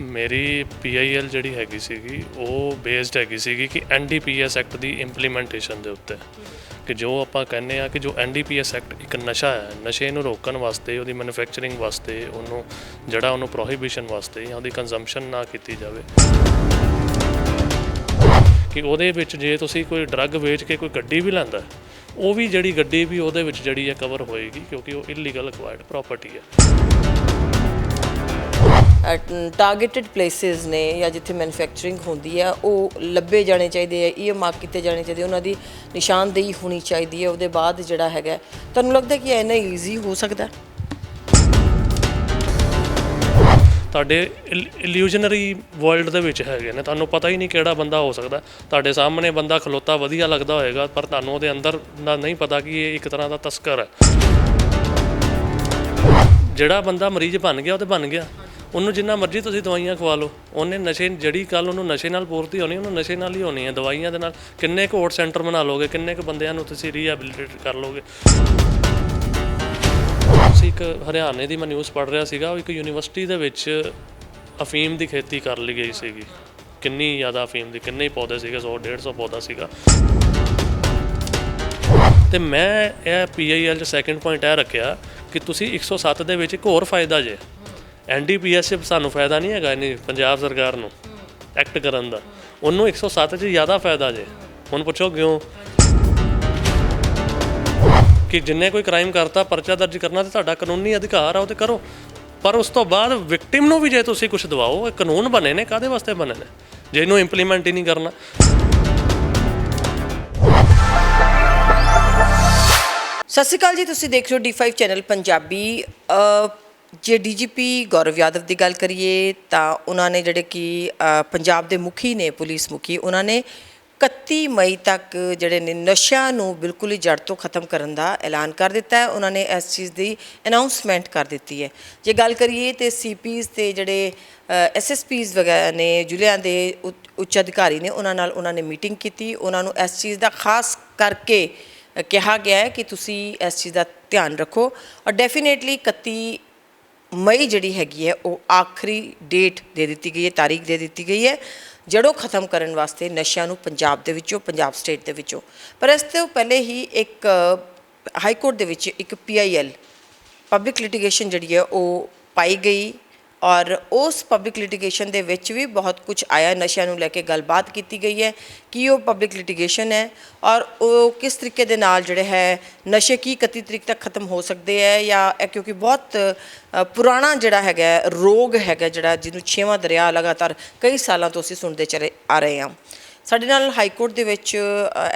ਮੇਰੀ ਪੀਆਈਐਲ ਜਿਹੜੀ ਹੈਗੀ ਸੀਗੀ, ਉਹ ਬੇਸਡ ਹੈਗੀ ਸੀਗੀ ਕਿ ਐਨਡੀਪੀਐਸ ਐਕਟ ਦੀ ਇੰਪਲੀਮੈਂਟੇਸ਼ਨ ਦੇ ਉੱਤੇ। ਕਿ ਜੋ ਆਪਾਂ ਕਹਿੰਦੇ ਆ ਕਿ ਜੋ ਐਨਡੀਪੀਐਸ ਐਕਟ ਇੱਕ ਨਸ਼ਾ ਹੈ, ਨਸ਼ੇ ਨੂੰ ਰੋਕਣ ਵਾਸਤੇ, ਉਹਦੀ ਮੈਨੂਫੈਕਚਰਿੰਗ ਵਾਸਤੇ, ਉਹਨੂੰ ਜਿਹੜਾ ਉਹਨੂੰ ਪ੍ਰੋਹਿਬਿਸ਼ਨ ਵਾਸਤੇ ਜਾਂ ਉਹਦੀ ਕੰਜ਼ੰਪਸ਼ਨ ਨਾ ਕੀਤੀ ਜਾਵੇ। ਕਿ ਉਹਦੇ ਵਿੱਚ ਜੇ ਤੁਸੀਂ ਕੋਈ ਡਰੱਗ ਵੇਚ ਕੇ ਕੋਈ ਗੱਡੀ ਵੀ ਲੈਂਦਾ ਉਹ ਵੀ ਜਿਹੜੀ ਗੱਡੀ ਵੀ ਉਹਦੇ ਵਿੱਚ ਜਿਹੜੀ ਹੈ ਕਵਰ ਹੋਏਗੀ, ਕਿਉਂਕਿ ਉਹ ਇਲੀਗਲ ਅਕਵਾਇਰਡ ਪ੍ਰਾਪਰਟੀ ਹੈ। ਟਾਰਗੇਟਡ ਪਲੇਸਿਸ ਨੇ ਜਾਂ ਜਿੱਥੇ ਮੈਨੂਫੈਕਚਰਿੰਗ ਹੁੰਦੀ ਹੈ ਉਹ ਲੱਭੇ ਜਾਣੇ ਚਾਹੀਦੇ ਆ ਇਹ ਮਾਰਕ ਕੀਤੇ ਜਾਣੇ ਚਾਹੀਦੇ ਉਹਨਾਂ ਦੀ ਨਿਸ਼ਾਨਦੇਹੀ ਹੋਣੀ ਚਾਹੀਦੀ ਹੈ ਉਹਦੇ ਬਾਅਦ ਜਿਹੜਾ ਹੈਗਾ। ਤੁਹਾਨੂੰ ਲੱਗਦਾ ਕਿ ਇੰਨਾ ਈਜ਼ੀ ਹੋ ਸਕਦਾ? ਤੁਹਾਡੇ ਇਲੂਜਨਰੀ ਵਰਲਡ ਦੇ ਵਿੱਚ ਹੈਗੇ ਨੇ, ਤੁਹਾਨੂੰ ਪਤਾ ਹੀ ਨਹੀਂ ਕਿਹੜਾ ਬੰਦਾ ਹੋ ਸਕਦਾ। ਤੁਹਾਡੇ ਸਾਹਮਣੇ ਬੰਦਾ ਖਲੋਤਾ ਵਧੀਆ ਲੱਗਦਾ ਹੋਏਗਾ, ਪਰ ਤੁਹਾਨੂੰ ਉਹਦੇ ਅੰਦਰ ਦਾ ਨਹੀਂ ਪਤਾ ਕਿ ਇਹ ਇੱਕ ਤਰ੍ਹਾਂ ਦਾ ਤਸਕਰ ਹੈ। ਜਿਹੜਾ ਬੰਦਾ ਮਰੀਜ਼ ਬਣ ਗਿਆ, ਉਹ ਤੇ ਬਣ ਗਿਆ। ਉਹਨੂੰ ਜਿੰਨਾ ਮਰਜ਼ੀ ਤੁਸੀਂ ਦਵਾਈਆਂ ਖਵਾ ਲਓ। ਉਹਨੇ ਨਸ਼ੇ, ਜਿਹੜੀ ਕੱਲ ਉਹਨੂੰ ਨਸ਼ੇ ਨਾਲ ਪੂਰਤੀ ਹੋਣੀ, ਉਹਨੂੰ ਨਸ਼ੇ ਨਾਲ ਹੀ ਹੋਣੀ ਹੈ ਦਵਾਈਆਂ ਦੇ ਨਾਲ। ਕਿੰਨੇ ਕੁ ਹੋਟ ਸੈਂਟਰ ਬਣਾ ਲੋਗੇ ਕਿੰਨੇ ਕੁ ਬੰਦਿਆਂ ਨੂੰ ਤੁਸੀਂ ਰੀਹੈਬਿਲਿਟੇਟ ਕਰ ਲੋਗੇ ਅਸੀਂ ਇੱਕ ਹਰਿਆਣੇ ਦੀ ਮੈਂ ਨਿਊਜ਼ ਪੜ੍ਹ ਰਿਹਾ ਸੀਗਾ, ਉਹ ਇੱਕ ਯੂਨੀਵਰਸਿਟੀ ਦੇ ਵਿੱਚ ਅਫੀਮ ਦੀ ਖੇਤੀ ਕਰ ਲਈ ਗਈ ਸੀਗੀ। ਕਿੰਨੀ ਜ਼ਿਆਦਾ ਅਫੀਮ ਦੀ, ਕਿੰਨੇ ਪੌਦੇ ਸੀਗੇ 100 150 ਪੌਦਾ ਸੀਗਾ। ਤੇ ਮੈਂ ਇਹ ਪੀਆਈਐਲ ਚ ਸੈਕੰਡ ਪੁਆਇੰਟ ਇਹ ਰੱਖਿਆ ਕਿ ਤੁਸੀਂ 107 ਦੇ ਵਿੱਚ ਇੱਕ ਹੋਰ ਫਾਇਦਾ ਜੇ। ਐਨਡੀਪੀਐਸ 'ਚ ਸਾਨੂੰ ਫਾਇਦਾ ਨਹੀਂ ਹੈਗਾ ਨਹੀਂ ਪੰਜਾਬ ਸਰਕਾਰ ਨੂੰ ਐਕਟ ਕਰਨ ਦਾ। ਉਹਨੂੰ 107 'ਚ ਜ਼ਿਆਦਾ ਫਾਇਦਾ ਜੇ। ਹੁਣ ਪੁੱਛੋ ਕਿਉਂ? ਕਿ ਜਿੰਨੇ ਕੋਈ ਕ੍ਰਾਈਮ ਕਰਤਾ, ਪਰਚਾ ਦਰਜ ਕਰਨਾ ਤੇ ਤੁਹਾਡਾ ਕਾਨੂੰਨੀ ਅਧਿਕਾਰ ਆ, ਉਹ ਤੇ ਕਰੋ। ਪਰ ਉਸ ਤੋਂ ਬਾਅਦ ਵਿਕਟਿਮ ਨੂੰ ਵੀ ਜੇ ਤੁਸੀਂ ਕੁਝ ਦਵਾਓ, ਇਹ ਕਾਨੂੰਨ ਬਣੇ ਨੇ ਕਾਦੇ ਵਾਸਤੇ ਬਣੇ ਨੇ? ਜੇ ਇਹਨੂੰ ਇੰਪਲੀਮੈਂਟ ਹੀ ਨਹੀਂ ਕਰਨਾ। ਸਤਿ ਸ਼੍ਰੀ ਅਕਾਲ ਜੀ, ਤੁਸੀਂ ਦੇਖ ਰਹੇ ਹੋ D5 ਚੈਨਲ ਪੰਜਾਬੀ। ਜੇ ਡੀਜੀਪੀ ਗੌਰਵ ਯਾਦਵ ਦੀ ਗੱਲ ਕਰੀਏ, ਤਾਂ ਉਹਨਾਂ ਨੇ ਜਿਹੜੇ ਕਿ ਪੰਜਾਬ ਦੇ ਮੁਖੀ ਨੇ, ਪੁਲਿਸ ਮੁਖੀ, ਉਹਨਾਂ ਨੇ 31 ਮਈ ਤੱਕ ਜਿਹੜੇ ਨੇ ਨਸ਼ਿਆਂ ਨੂੰ ਬਿਲਕੁਲ ਹੀ ਜੜ ਤੋਂ ਖਤਮ ਕਰਨ ਦਾ ਐਲਾਨ ਕਰ ਦਿੱਤਾ ਹੈ। ਉਹਨਾਂ ਨੇ ਇਸ ਚੀਜ਼ ਦੀ ਅਨਾਉਂਸਮੈਂਟ ਕਰ ਦਿੱਤੀ ਹੈ। ਜੇ ਗੱਲ ਕਰੀਏ ਤੇ ਸੀਪੀਜ਼ ਤੇ ਜਿਹੜੇ ਐਸਐਸਪੀਜ਼ ਵਗੈਰਾ ਨੇ, ਜ਼ਿਲ੍ਹਿਆਂ ਦੇ ਉੱਚ- ਉੱਚ ਅਧਿਕਾਰੀ ਨੇ, ਉਹਨਾਂ ਨਾਲ ਉਹਨਾਂ ਨੇ ਮੀਟਿੰਗ ਕੀਤੀ। ਉਹਨਾਂ ਨੂੰ ਇਸ ਚੀਜ਼ ਦਾ ਖਾਸ ਕਰਕੇ ਕਿਹਾ ਗਿਆ ਹੈ ਕਿ ਤੁਸੀਂ ਇਸ ਚੀਜ਼ ਦਾ ਧਿਆਨ ਰੱਖੋ। ਔਰ ਡੈਫੀਨੇਟਲੀ 31 ਮਈ ਜਿਹੜੀ ਹੈਗੀ ਹੈ, ਉਹ ਆਖਰੀ ਡੇਟ ਦੇ ਦਿੱਤੀ ਗਈ ਹੈ, ਤਾਰੀਖ ਦੇ ਦਿੱਤੀ ਗਈ ਹੈ, ਜੜੋਂ ਖਤਮ ਕਰਨ ਵਾਸਤੇ ਨਸ਼ਿਆਂ ਨੂੰ ਪੰਜਾਬ ਦੇ ਵਿੱਚੋਂ, ਪੰਜਾਬ ਸਟੇਟ ਦੇ ਵਿੱਚੋਂ। ਪਰ ਇਸ ਤੋਂ ਪਹਿਲੇ ਹੀ ਇੱਕ, ਹਾਈ ਕੋਰਟ ਦੇ ਵਿੱਚ ਇੱਕ ਪੀਆਈਐਲ ਪਬਲਿਕ ਲਿਟੀਗੇਸ਼ਨ ਜਿਹੜੀ ਹੈ, ਉਹ ਪਾਈ ਗਈ। ਔਰ ਉਸ ਪਬਲਿਕ ਲਿਟੀਗੇਸ਼ਨ ਦੇ ਵਿੱਚ ਵੀ ਬਹੁਤ ਕੁਝ ਆਇਆ ਨਸ਼ਿਆਂ ਨੂੰ ਲੈ ਕੇ ਗੱਲਬਾਤ ਕੀਤੀ ਗਈ ਹੈ ਕਿ ਉਹ ਪਬਲਿਕ ਲਿਟੀਗੇਸ਼ਨ ਹੈ ਔਰ ਉਹ ਕਿਸ ਤਰੀਕੇ ਦੇ ਨਾਲ ਜਿਹੜੇ ਹੈ ਨਸ਼ੇ ਕੀ 31 ਤਰੀਕ ਤੱਕ ਖਤਮ ਹੋ ਸਕਦੇ ਹੈ ਜਾਂ ਇਹ ਕਿਉਂਕਿ ਬਹੁਤ ਪੁਰਾਣਾ ਜਿਹੜਾ ਹੈਗਾ ਰੋਗ ਹੈਗਾ ਜਿਹੜਾ ਜਿਹਨੂੰ ਛੇਵਾਂ ਦਰਿਆ ਲਗਾਤਾਰ ਕਈ ਸਾਲਾਂ ਤੋਂ ਅਸੀਂ ਸੁਣਦੇ ਚਲੇ ਆ ਰਹੇ ਹਾਂ। ਸਾਡੇ ਨਾਲ ਹਾਈ ਕੋਰਟ ਦੇ ਵਿੱਚ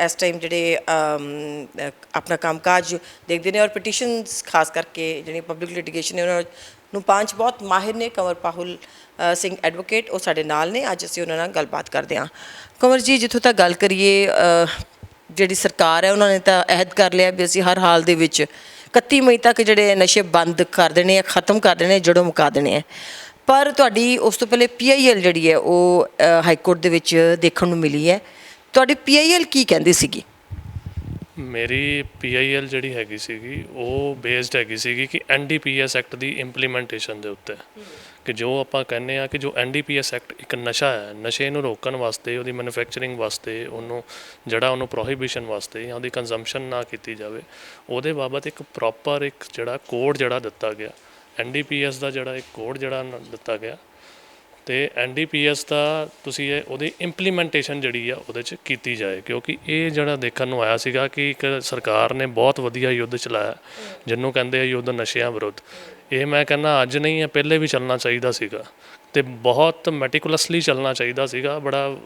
ਇਸ ਟਾਈਮ ਜਿਹੜੇ ਅਮ, ਅ, ਆਪਣਾ ਕੰਮਕਾਜ ਦੇਖਦੇ ਨੇ ਔਰ ਪਟੀਸ਼ਨਸ ਖਾਸ ਕਰਕੇ ਜਿਹੜੀ ਪਬਲਿਕ ਲਿਟੀਗੇਸ਼ਨ ਨੇ ਉਹਨਾਂ ਨੂੰ ਪੰਜ ਬਹੁਤ ਮਾਹਿਰ ਨੇ, ਕੰਵਰ ਪਾਹੁਲ ਸਿੰਘ ਐਡਵੋਕੇਟ ਉਹ ਸਾਡੇ ਨਾਲ ਨੇ। ਅੱਜ ਅਸੀਂ ਉਹਨਾਂ ਨਾਲ ਗੱਲਬਾਤ ਕਰਦੇ ਹਾਂ। ਕੰਵਰ ਜੀ, ਜਿੱਥੋਂ ਤੱਕ ਗੱਲ ਕਰੀਏ ਜਿਹੜੀ ਸਰਕਾਰ ਹੈ, ਉਹਨਾਂ ਨੇ ਤਾਂ ਅਹਿਦ ਕਰ ਲਿਆ ਵੀ ਅਸੀਂ ਹਰ ਹਾਲ ਦੇ ਵਿੱਚ 31 ਮਈ ਤੱਕ ਜਿਹੜੇ ਨਸ਼ੇ ਬੰਦ ਕਰ ਦੇਣੇ ਆ, ਖਤਮ ਕਰ ਦੇਣੇ ਜੜੋਂ ਮੁਕਾ ਦੇਣੇ ਆ। ਪਰ ਤੁਹਾਡੀ ਉਸ ਤੋਂ ਪਹਿਲੇ ਪੀਆਈਐਲ ਜਿਹੜੀ ਹੈ, ਉਹ ਹਾਈ ਕੋਰਟ ਦੇ ਵਿੱਚ ਦੇਖਣ ਨੂੰ ਮਿਲੀ ਹੈ। ਤੁਹਾਡੀ ਪੀਆਈਐਲ ਕੀ ਕਹਿੰਦੀ ਸੀਗੀ? ਮੇਰੀ ਪੀਆਈਐਲ ਜਿਹੜੀ ਹੈਗੀ ਸੀਗੀ, ਉਹ ਬੇਸਡ ਹੈਗੀ ਸੀਗੀ ਕਿ ਐਨਡੀਪੀਐਸ ਐਕਟ ਦੀ ਇੰਪਲੀਮੈਂਟੇਸ਼ਨ ਦੇ ਉੱਤੇ। ਕਿ ਜੋ ਆਪਾਂ ਕਹਿੰਦੇ ਆ ਕਿ ਜੋ ਐਨਡੀਪੀਐਸ ਐਕਟ ਇੱਕ ਨਸ਼ਾ ਹੈ, ਨਸ਼ੇ ਨੂੰ ਰੋਕਣ ਵਾਸਤੇ, ਉਹਦੀ ਮੈਨੂਫੈਕਚਰਿੰਗ ਵਾਸਤੇ, ਉਹਨੂੰ ਜਿਹੜਾ ਉਹਨੂੰ ਪ੍ਰੋਹਿਬਿਸ਼ਨ ਵਾਸਤੇ ਜਾਂ ਉਹਦੀ ਕੰਜ਼ੰਪਸ਼ਨ ਨਾ ਕੀਤੀ ਜਾਵੇ, ਉਹਦੇ ਬਾਬਤ ਇੱਕ ਪ੍ਰੋਪਰ ਇੱਕ ਜਿਹੜਾ ਕੋਡ ਜਿਹੜਾ ਦਿੱਤਾ ਗਿਆ। ਐਨਡੀਪੀਐਸ ਦਾ ਜਿਹੜਾ ਇੱਕ ਕੋਡ ਜਿਹੜਾ ਦਿੱਤਾ ਗਿਆ ਤੇ ਐਨਡੀਪੀਐਸ ਦਾ ਤੁਸੀਂ ਇਹ ਉਹਦੀ ਇੰਪਲੀਮੈਂਟੇਸ਼ਨ ਜਿਹੜੀ ਆ ਉਹਦੇ ਚ ਕੀਤੀ ਜਾਏ, ਕਿਉਂਕਿ ਇਹ ਜਿਹੜਾ ਦੇਖਣ ਨੂੰ ਆਇਆ ਸੀਗਾ ਕਿ ਇੱਕ ਸਰਕਾਰ ਨੇ ਬਹੁਤ ਵਧੀਆ ਯੁੱਧ ਚਲਾਇਆ, ਜਿਹਨੂੰ ਕਹਿੰਦੇ ਆ ਯੁੱਧ ਨਸ਼ਿਆਂ ਵਿਰੁੱਧ। ਇਹ ਮੈਂ ਕਹਿੰਦਾ ਅੱਜ ਨਹੀਂ ਹੈ ਪਹਿਲੇ ਵੀ ਚੱਲਣਾ ਚਾਹੀਦਾ ਸੀਗਾ ਤੇ ਬਹੁਤ ਮੈਟੀਕੂਲਸਲੀ ਚੱਲਣਾ ਚਾਹੀਦਾ ਸੀਗਾ, ਬੜਾ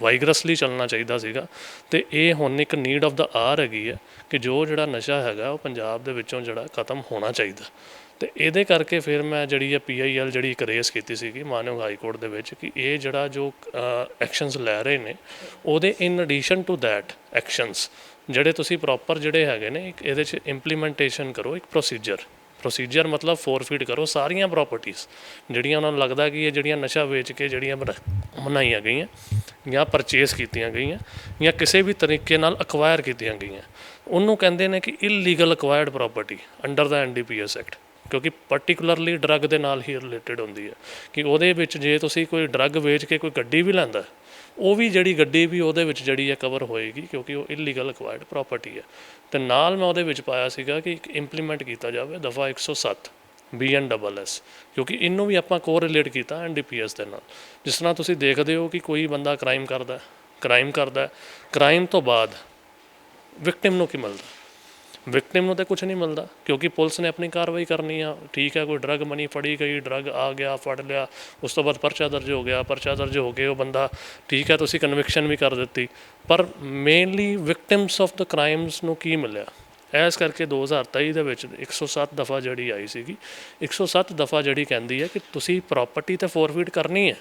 ਵਾਈਗਰਸਲੀ ਚੱਲਣਾ ਚਾਹੀਦਾ ਸੀਗਾ ਤੇ ਇਹ ਹੁਣ ਇੱਕ ਨੀਡ ਆਫ ਦਾ ਆਰ ਹੈਗੀ ਹੈ ਕਿ ਜੋ ਜਿਹੜਾ ਨਸ਼ਾ ਹੈਗਾ ਉਹ ਪੰਜਾਬ ਦੇ ਵਿੱਚੋਂ ਜਿਹੜਾ ਖਤਮ ਹੋਣਾ ਚਾਹੀਦਾ। ਤੇ ਇਹਦੇ ਕਰਕੇ ਫਿਰ ਮੈਂ ਜਿਹੜੀ ਹੈ ਪੀਆਈਐਲ ਜਿਹੜੀ ਇੱਕ ਰੇਸ ਕੀਤੀ ਸੀਗੀ ਮਾਨਯੋਗ ਹਾਈ ਕੋਰਟ ਦੇ ਵਿੱਚ ਕਿ ਇਹ ਜਿਹੜਾ ਜੋ ਐਕਸ਼ਨਸ ਲੈ ਰਹੇ ਨੇ, ਉਹਦੇ in addition to that actions ਜਿਹੜੇ ਤੁਸੀਂ ਪ੍ਰੋਪਰ ਜਿਹੜੇ ਹੈਗੇ ਨੇ, ਇੱਕ ਇਹਦੇ 'ਚ ਇੰਪਲੀਮੈਂਟੇਸ਼ਨ ਕਰੋ, ਇੱਕ ਪ੍ਰੋਸੀਜਰ ਪ੍ਰੋਸੀਜਰ ਮਤਲਬ ਫੋਰਫੀਟ ਕਰੋ ਸਾਰੀਆਂ ਪ੍ਰਾਪਰਟੀਆਂ ਜਿਹੜੀਆਂ ਉਹਨਾਂ ਨੂੰ ਲੱਗਦਾ ਕਿ ਇਹ ਜਿਹੜੀਆਂ ਨਸ਼ਾ ਵੇਚ ਕੇ ਜਿਹੜੀਆਂ ਬਣਾ- ਬਣਾਈਆਂ ਗਈਆਂ, ਜਾਂ ਪਰਚੇਸ ਕੀਤੀਆਂ ਗਈਆਂ, ਜਾਂ ਕਿਸੇ ਵੀ ਤਰੀਕੇ ਨਾਲ ਅਕਵਾਇਰ ਕੀਤੀਆਂ ਗਈਆਂ, ਉਹਨੂੰ ਕਹਿੰਦੇ ਨੇ ਕਿ ਇਲੀਗਲ ਅਕਵਾਇਰਡ ਪ੍ਰਾਪਰਟੀ ਅੰਡਰ ਦਾ ਐਨਡੀਪੀਐਸ ਐਕਟ ਕਿਉਂਕਿ ਪਾਰਟਿਕੂਲਰਲੀ ਡਰੱਗ ਦੇ ਨਾਲ ਹੀ ਰਿਲੇਟਡ ਹੁੰਦੀ ਹੈ ਕਿ ਉਹਦੇ ਵਿੱਚ ਜੇ ਤੁਸੀਂ ਕੋਈ ਡਰੱਗ ਵੇਚ ਕੇ ਕੋਈ ਗੱਡੀ ਵੀ ਲੈਂਦਾ ਉਹ ਵੀ ਜਿਹੜੀ ਗੱਡੀ ਵੀ ਉਹਦੇ ਵਿੱਚ ਜਿਹੜੀ ਹੈ ਕਵਰ ਹੋਏਗੀ ਕਿਉਂਕਿ ਉਹ ਇਲੀਗਲ ਅਕਵਾਇਰਡ ਪ੍ਰਾਪਰਟੀ ਹੈ। ਤੇ ਨਾਲ ਮੈਂ ਉਹਦੇ ਵਿੱਚ ਪਾਇਆ ਸੀਗਾ ਕਿ ਇੱਕ ਇੰਪਲੀਮੈਂਟ ਕੀਤਾ ਜਾਵੇ ਦਫਾ 107 BNSS ਕਿਉਂਕਿ ਇਹਨੂੰ ਵੀ ਆਪਾਂ ਕੋਰਿਲੇਟ ਕੀਤਾ ਐਨਡੀਪੀਐਸ ਦੇ ਨਾਲ। ਜਿਸ ਤਰ੍ਹਾਂ ਤੁਸੀਂ ਦੇਖਦੇ ਹੋ ਕਿ ਕੋਈ ਬੰਦਾ ਕ੍ਰਾਈਮ ਕਰਦਾ ਕ੍ਰਾਈਮ ਕਰਦਾ ਕ੍ਰਾਈਮ ਤੋਂ ਬਾਅਦ ਵਿਕਟਿਮ ਨੂੰ ਕੀ ਮਿਲਦਾ ਵਿਕਟਿਮ ਨੂੰ ਤਾਂ ਕੁਝ ਨਹੀਂ ਮਿਲਦਾ, ਕਿਉਂਕਿ ਪੁਲਿਸ ਨੇ ਆਪਣੀ ਕਾਰਵਾਈ ਕਰਨੀ ਆ। ਠੀਕ ਹੈ ਕੋਈ ਡਰੱਗ ਮਨੀ ਫੜੀ ਗਈ ਡਰੱਗ ਆ ਗਿਆ, ਫੜ ਲਿਆ, ਉਸ ਤੋਂ ਬਾਅਦ ਪਰਚਾ ਦਰਜ ਹੋ ਗਿਆ, ਪਰਚਾ ਦਰਜ ਹੋ ਕੇ ਉਹ ਬੰਦਾ। ਠੀਕ ਹੈ ਤੁਸੀਂ ਕਨਵਿਕਸ਼ਨ ਵੀ ਕਰ ਦਿੱਤੀ। ਪਰ mainly victims of the crimes ਨੂੰ ਕੀ ਮਿਲਿਆ? ਇਸ ਕਰਕੇ 2023 ਦੇ ਵਿੱਚ 107 ਦਫਾ ਜਿਹੜੀ ਆਈ ਸੀਗੀ 107 ਦਫਾ ਜਿਹੜੀ ਕਹਿੰਦੀ ਹੈ ਕਿ ਤੁਸੀਂ ਪ੍ਰਾਪਰਟੀ ਤੇ ਫੋਰਫੀਟ ਕਰਨੀ ਹੈ।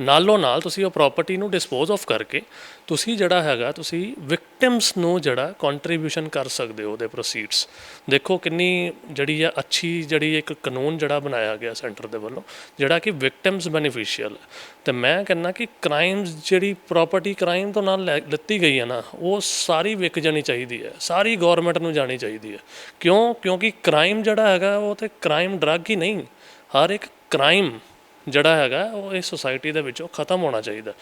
ਨਾਲੋਂ ਨਾਲ ਤੁਸੀਂ ਉਹ ਪ੍ਰਾਪਰਟੀ ਨੂੰ ਡਿਸਪੋਜ਼ ਆਫ ਕਰਕੇ ਤੁਸੀਂ ਜਿਹੜਾ ਹੈਗਾ, ਤੁਸੀਂ ਵਿਕਟਿਮਸ ਨੂੰ ਜਿਹੜਾ ਕੰਟਰੀਬਿਊਸ਼ਨ ਕਰ ਸਕਦੇ ਹੋ ਉਹਦੇ ਪ੍ਰੋਸੀਡਸ ਦੇਖੋ ਕਿੰਨੀ ਜਿਹੜੀ ਆ ਅੱਛੀ ਜਿਹੜੀ ਇੱਕ ਕਾਨੂੰਨ ਜਿਹੜਾ ਬਣਾਇਆ ਗਿਆ ਸੈਂਟਰ ਦੇ ਵੱਲੋਂ, ਜਿਹੜਾ ਕਿ ਵਿਕਟਿਮਸ ਬੈਨੀਫੀਸ਼ੀਅਲ ਤੇ ਮੈਂ ਕਹਿੰਦਾ ਕਿ ਕ੍ਰਾਈਮਸ ਜਿਹੜੀ ਪ੍ਰਾਪਰਟੀ ਕ੍ਰਾਈਮ ਤੋਂ ਨਾਲ ਲੈ- ਲਿੱਤੀ ਗਈ ਹੈ ਨਾ, ਉਹ ਸਾਰੀ ਵਿਕ ਜਾਣੀ ਚਾਹੀਦੀ ਹੈ, ਸਾਰੀ ਗਵਰਨਮੈਂਟ ਨੂੰ ਜਾਣੀ ਚਾਹੀਦੀ ਹੈ। ਕਿਉਂ? ਕਿਉਂਕਿ ਕ੍ਰਾਈਮ ਜਿਹੜਾ ਹੈਗਾ, ਉਹ ਤੇ ਕ੍ਰਾਈਮ ਡਰੱਗ ਹੀ ਨਹੀਂ, ਹਰ ਇੱਕ ਕ੍ਰਾਈਮ ਜਿਹੜਾ ਹੈਗਾ, ਉਹ ਇਸ ਸੋਸਾਇਟੀ ਦੇ ਵਿੱਚੋਂ ਖਤਮ ਹੋਣਾ ਚਾਹੀਦਾ।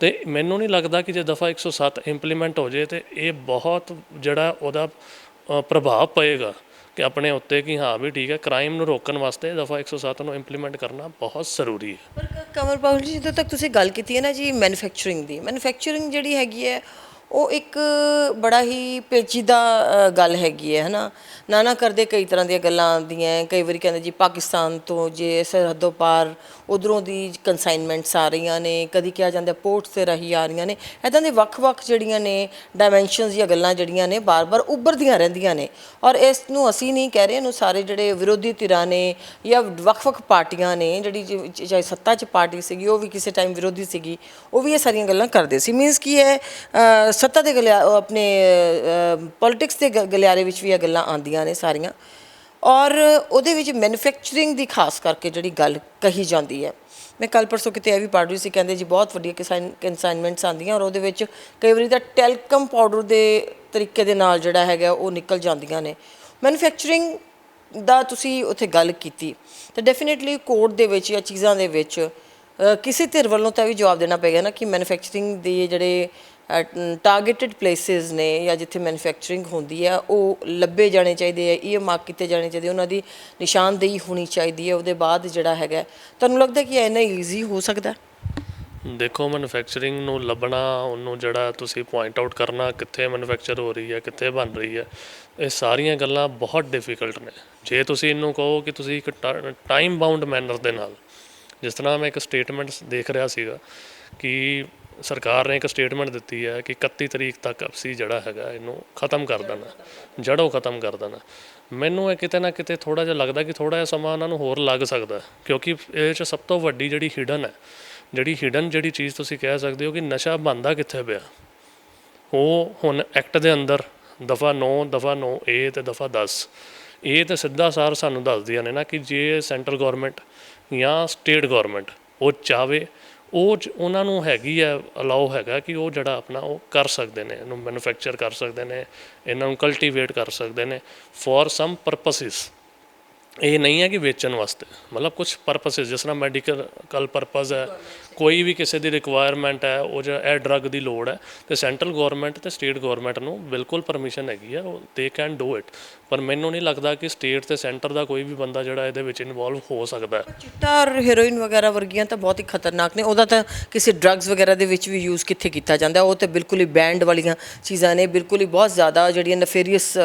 ਤੇ ਮੈਨੂੰ ਨਹੀਂ ਲੱਗਦਾ ਕਿ ਜੇ ਦਫਾ 107 ਇੰਪਲੀਮੈਂਟ ਹੋ ਜੇ, ਤੇ ਇਹ ਬਹੁਤ ਜਿਹੜਾ ਉਹਦਾ ਪ੍ਰਭਾਵ ਪਏਗਾ ਕਿ ਆਪਣੇ ਉੱਤੇ ਕਿ ਹਾਂ ਵੀ ਠੀਕ ਹੈ ਕ੍ਰਾਈਮ ਨੂੰ ਰੋਕਣ ਵਾਸਤੇ ਦਫਾ 107 ਨੂੰ ਇੰਪਲੀਮੈਂਟ ਕਰਨਾ ਬਹੁਤ ਜ਼ਰੂਰੀ ਹੈ। ਪਰ ਕ- ਕਮਲ ਜੀ, ਜਦੋਂ ਤੱਕ ਤੁਸੀਂ ਗੱਲ ਕੀਤੀ ਹੈ ਨਾ ਜੀ ਮੈਨੂਫੈਕਚਰਿੰਗ ਦੀ ਮੈਨੂਫੈਕਚਰਿੰਗ ਜਿਹੜੀ ਹੈਗੀ ਹੈ, ਉਹ ਇੱਕ ਬੜਾ ਹੀ ਪੇਚੀਦਾ ਗੱਲ ਹੈਗੀ ਹੈ, ਹਨਾ? ਨਾ ਨਾ ਕਰਦੇ ਕਈ ਤਰ੍ਹਾਂ ਦੀਆਂ ਗੱਲਾਂ ਆਉਂਦੀਆਂ, ਕਈ ਵਾਰੀ ਕਹਿੰਦੇ ਜੀ ਪਾਕਿਸਤਾਨ ਤੋਂ ਜੇ ਸਰਹੱਦੋਂ ਪਾਰ ਉਧਰੋਂ ਦੀ ਕਨਸਾਈਨਮੈਂਟਸ ਆ ਰਹੀਆਂ ਨੇ, ਕਦੀ ਕਿਹਾ ਜਾਂਦਾ ਪੋਰਟਸ ਤੇ ਰਹੀ ਆ ਰਹੀਆਂ ਨੇ। ਐਦਾਂ ਦੇ ਵੱਖ-ਵੱਖ ਜਿਹੜੀਆਂ ਨੇ ਡਾਈਮੈਂਸ਼ਨਸ ਜਾਂ ਗੱਲਾਂ ਜਿਹੜੀਆਂ ਨੇ ਬਾਰ-ਬਾਰ ਉੱਭਰਦੀਆਂ ਰਹਿੰਦੀਆਂ ਨੇ। ਔਰ ਇਸ ਨੂੰ ਅਸੀਂ ਨਹੀਂ ਕਹਿ ਰਹੇ, ਇਹਨੂੰ ਸਾਰੇ ਜਿਹੜੇ ਵਿਰੋਧੀ ਧਿਰਾਂ ਨੇ ਜਾਂ ਵੱਖ-ਵੱਖ ਪਾਰਟੀਆਂ ਨੇ, ਜਿਹੜੀ ਚਾਹੇ ਸੱਤਾ 'ਚ ਪਾਰਟੀ ਸੀਗੀ, ਉਹ ਵੀ ਕਿਸੇ ਟਾਈਮ ਵਿਰੋਧੀ ਸੀਗੀ, ਉਹ ਵੀ ਇਹ ਸਾਰੀਆਂ ਗੱਲਾਂ ਕਰਦੇ ਸੀ। ਮੀਨਸ ਕੀ ਹੈ ਸੱਤਾ ਦੇ ਗਲਿਆ ਆਪਣੇ ਪੋਲਿਟਿਕਸ ਦੇ ਗ- ਗਲਿਆਰੇ ਵਿੱਚ ਵੀ ਇਹ ਗੱਲਾਂ ਆਉਂਦੀਆਂ ਨੇ ਸਾਰੀਆਂ। ਔਰ ਉਹਦੇ ਵਿੱਚ ਮੈਨੂਫੈਕਚਰਿੰਗ ਦੀ ਖਾਸ ਕਰਕੇ ਜਿਹੜੀ ਗੱਲ ਕਹੀ ਜਾਂਦੀ ਹੈ। ਮੈਂ ਕੱਲ ਪਰਸੋਂ ਕਿਤੇ ਇਹ ਵੀ ਪੜ੍ਹ ਰਹੀ ਸੀ, ਕਹਿੰਦੇ ਜੀ ਬਹੁਤ ਵੱਡੀਆਂ ਕਿਸਾਨ ਕਨਸਾਈਨਮੈਂਟਸ ਆਉਂਦੀਆਂ ਔਰ ਉਹਦੇ ਵਿੱਚ ਕਈ ਵਾਰੀ ਤਾਂ ਟੈਲਕਮ ਪਾਊਡਰ ਦੇ ਤਰੀਕੇ ਦੇ ਨਾਲ ਜਿਹੜਾ ਹੈਗਾ ਉਹ ਨਿਕਲ ਜਾਂਦੀਆਂ ਨੇ। ਮੈਨੂਫੈਕਚਰਿੰਗ ਦਾ ਤੁਸੀਂ ਉੱਥੇ ਗੱਲ ਕੀਤੀ, ਤਾਂ ਡੈਫੀਨਿਟਲੀ ਕੋਡ ਦੇ ਵਿੱਚ ਜਾਂ ਚੀਜ਼ਾਂ ਦੇ ਵਿੱਚ ਕਿਸੇ ਧਿਰ ਵੱਲੋਂ ਤਾਂ ਵੀ ਜਵਾਬ ਦੇਣਾ ਪਏਗਾ ਨਾ ਕਿ ਮੈਨੂਫੈਕਚਰਿੰਗ ਦੇ ਜਿਹੜੇ ਟਾਰਗੇਟਡ ਪਲੇਸਿਸ ਨੇ ਜਾਂ ਜਿੱਥੇ ਮੈਨੂਫੈਕਚਰਿੰਗ ਹੁੰਦੀ ਹੈ ਉਹ ਲੱਭੇ ਜਾਣੇ ਚਾਹੀਦੇ ਆ ਇਹ ਮਾਰਕ ਕੀਤੇ ਜਾਣੇ ਚਾਹੀਦੇ ਉਹਨਾਂ ਦੀ ਨਿਸ਼ਾਨਦੇਹੀ ਹੋਣੀ ਚਾਹੀਦੀ ਹੈ ਉਹਦੇ ਬਾਅਦ ਜਿਹੜਾ ਹੈਗਾ। ਤੁਹਾਨੂੰ ਲੱਗਦਾ ਕਿ ਇਹ ਇੰਨਾ ਈਜ਼ੀ ਹੋ ਸਕਦਾ? ਦੇਖੋ ਮੈਨੂਫੈਕਚਰਿੰਗ ਨੂੰ ਲੱਭਣਾ, ਉਹਨੂੰ ਜਿਹੜਾ ਤੁਸੀਂ ਪੁਆਇੰਟ ਆਊਟ ਕਰਨਾ, ਕਿੱਥੇ ਮੈਨੂਫੈਕਚਰ ਹੋ ਰਹੀ ਹੈ ਕਿੱਥੇ ਬਣ ਰਹੀ ਹੈ ਇਹ ਸਾਰੀਆਂ ਗੱਲਾਂ ਬਹੁਤ ਡਿਫਿਕਲਟ ਨੇ। ਜੇ ਤੁਸੀਂ ਇਹਨੂੰ ਕਹੋ ਕਿ ਤੁਸੀਂ ਇੱਕ ਟਾਈਮ ਬਾਉਂਡ ਮੈਨਰ ਦੇ ਨਾਲ, ਜਿਸ ਤਰ੍ਹਾਂ ਮੈਂ ਇੱਕ ਸਟੇਟਮੈਂਟ ਦੇਖ ਰਿਹਾ ਸੀਗਾ ਕਿ ਸਰਕਾਰ ਨੇ ਇੱਕ ਸਟੇਟਮੈਂਟ ਦਿੱਤੀ ਹੈ ਕਿ 31 ਤਰੀਕ ਤੱਕ ਅਸੀਂ ਜਿਹੜਾ ਹੈਗਾ ਇਹਨੂੰ ਖਤਮ ਕਰ ਦੇਣਾ, ਜੜੋਂ ਖਤਮ ਕਰ ਦੇਣਾ। ਮੈਨੂੰ ਇਹ ਕਿਤੇ ਨਾ ਕਿਤੇ ਥੋੜਾ ਜਿਹਾ ਲੱਗਦਾ ਕਿ ਥੋੜਾ ਜਿਹਾ ਸਮਾਂ ਉਹਨਾਂ ਨੂੰ ਹੋਰ ਲੱਗ ਸਕਦਾ ਕਿਉਂਕਿ ਇਹ 'ਚ ਸਭ ਤੋਂ ਵੱਡੀ ਜਿਹੜੀ ਹਿਡਨ ਹੈ, ਜਿਹੜੀ ਹਿਡਨ ਜਿਹੜੀ ਚੀਜ਼ ਤੁਸੀਂ ਕਹਿ ਸਕਦੇ ਹੋ ਕਿ ਨਸ਼ਾ ਬੰਦਾ ਕਿੱਥੇ ਪਿਆ? ਉਹ ਹੁਣ ਐਕਟ ਦੇ ਅੰਦਰ ਦਫਾ 9 ਦਫਾ 9 ਏ ਤੇ ਦਫਾ 10 ਇਹ ਤਾਂ ਸਿੱਧਾ ਸਾਰ ਸਾਨੂੰ ਦੱਸਦੀਆਂ ਨੇ ਨਾ ਕਿ ਜੇ ਸੈਂਟਰਲ ਗਵਰਨਮੈਂਟ ਜਾਂ ਸਟੇਟ ਗਵਰਨਮੈਂਟ ਉਹ ਚਾਵੇ ਉਹ ਉਹਨਾਂ ਨੂੰ ਹੈਗੀ ਹੈ ਅਲਾਉ ਹੈਗਾ ਕਿ ਉਹ ਜਿਹੜਾ ਆਪਣਾ ਉਹ ਕਰ ਸਕਦੇ ਨੇ, ਇਹਨੂੰ ਮੈਨੂਫੈਕਚਰ ਕਰ ਸਕਦੇ ਨੇ, ਇਹਨਾਂ ਨੂੰ ਕਲਟੀਵੇਟ ਕਰ ਸਕਦੇ ਨੇ ਫॉर ਸਮ ਪਰਪਸਿਸ ਇਹ ਨਹੀਂ ਹੈ ਕਿ ਵੇਚਣ ਵਾਸਤੇ, ਮਤਲਬ ਕੁਝ ਪਰਪਸਿਸ ਜਿਸ ਤਰ੍ਹਾਂ ਮੈਡੀਕਲ ਕਲ ਪਰਪਸ ਹੈ। ਕੋਈ ਵੀ ਕਿਸੇ ਦੀ ਰਿਕੁਆਇਰਮੈਂਟ ਹੈ, ਉਹ ਜਿਹੜਾ ਇਹ ਡਰੱਗ ਦੀ ਲੋੜ ਹੈ, ਤੇ ਸੈਂਟਰਲ ਗਵਰਨਮੈਂਟ ਤੇ ਸਟੇਟ ਗਵਰਨਮੈਂਟ ਨੂੰ ਬਿਲਕੁਲ ਪਰਮਿਸ਼ਨ ਹੈਗੀ ਹੈ ਦੇ ਕੈਨ ਡੂ ਇਟ ਪਰ ਮੈਨੂੰ ਨਹੀਂ ਲੱਗਦਾ ਕਿ ਸਟੇਟ ਤੇ ਸੈਂਟਰ ਦਾ ਕੋਈ ਵੀ ਬੰਦਾ ਜਿਹੜਾ ਇਹਦੇ ਵਿੱਚ ਇਨਵੋਲਵ ਹੋ ਸਕਦਾ ਹੈ। ਚਿੱਟਾ ਔਰ ਹੈਰੋਇਨ ਵਗੈਰਾ ਵਰਗੀਆਂ ਤਾਂ ਬਹੁਤ ਹੀ ਖਤਰਨਾਕ ਨੇ, ਉਹਦਾ ਤਾਂ ਕਿਸੇ ਡਰੱਗਸ ਵਗੈਰਾ ਦੇ ਵਿੱਚ ਵੀ ਯੂਜ਼ ਕਿੱਥੇ ਕੀਤਾ ਜਾਂਦਾ, ਉਹ ਤੇ ਬਿਲਕੁਲ ਹੀ ਬੈਂਡ ਵਾਲੀਆਂ ਚੀਜ਼ਾਂ ਨੇ, ਬਿਲਕੁਲ ਹੀ ਬਹੁਤ ਜ਼ਿਆਦਾ ਜਿਹੜੀਆਂ ਨਫੇਰੀਅਸ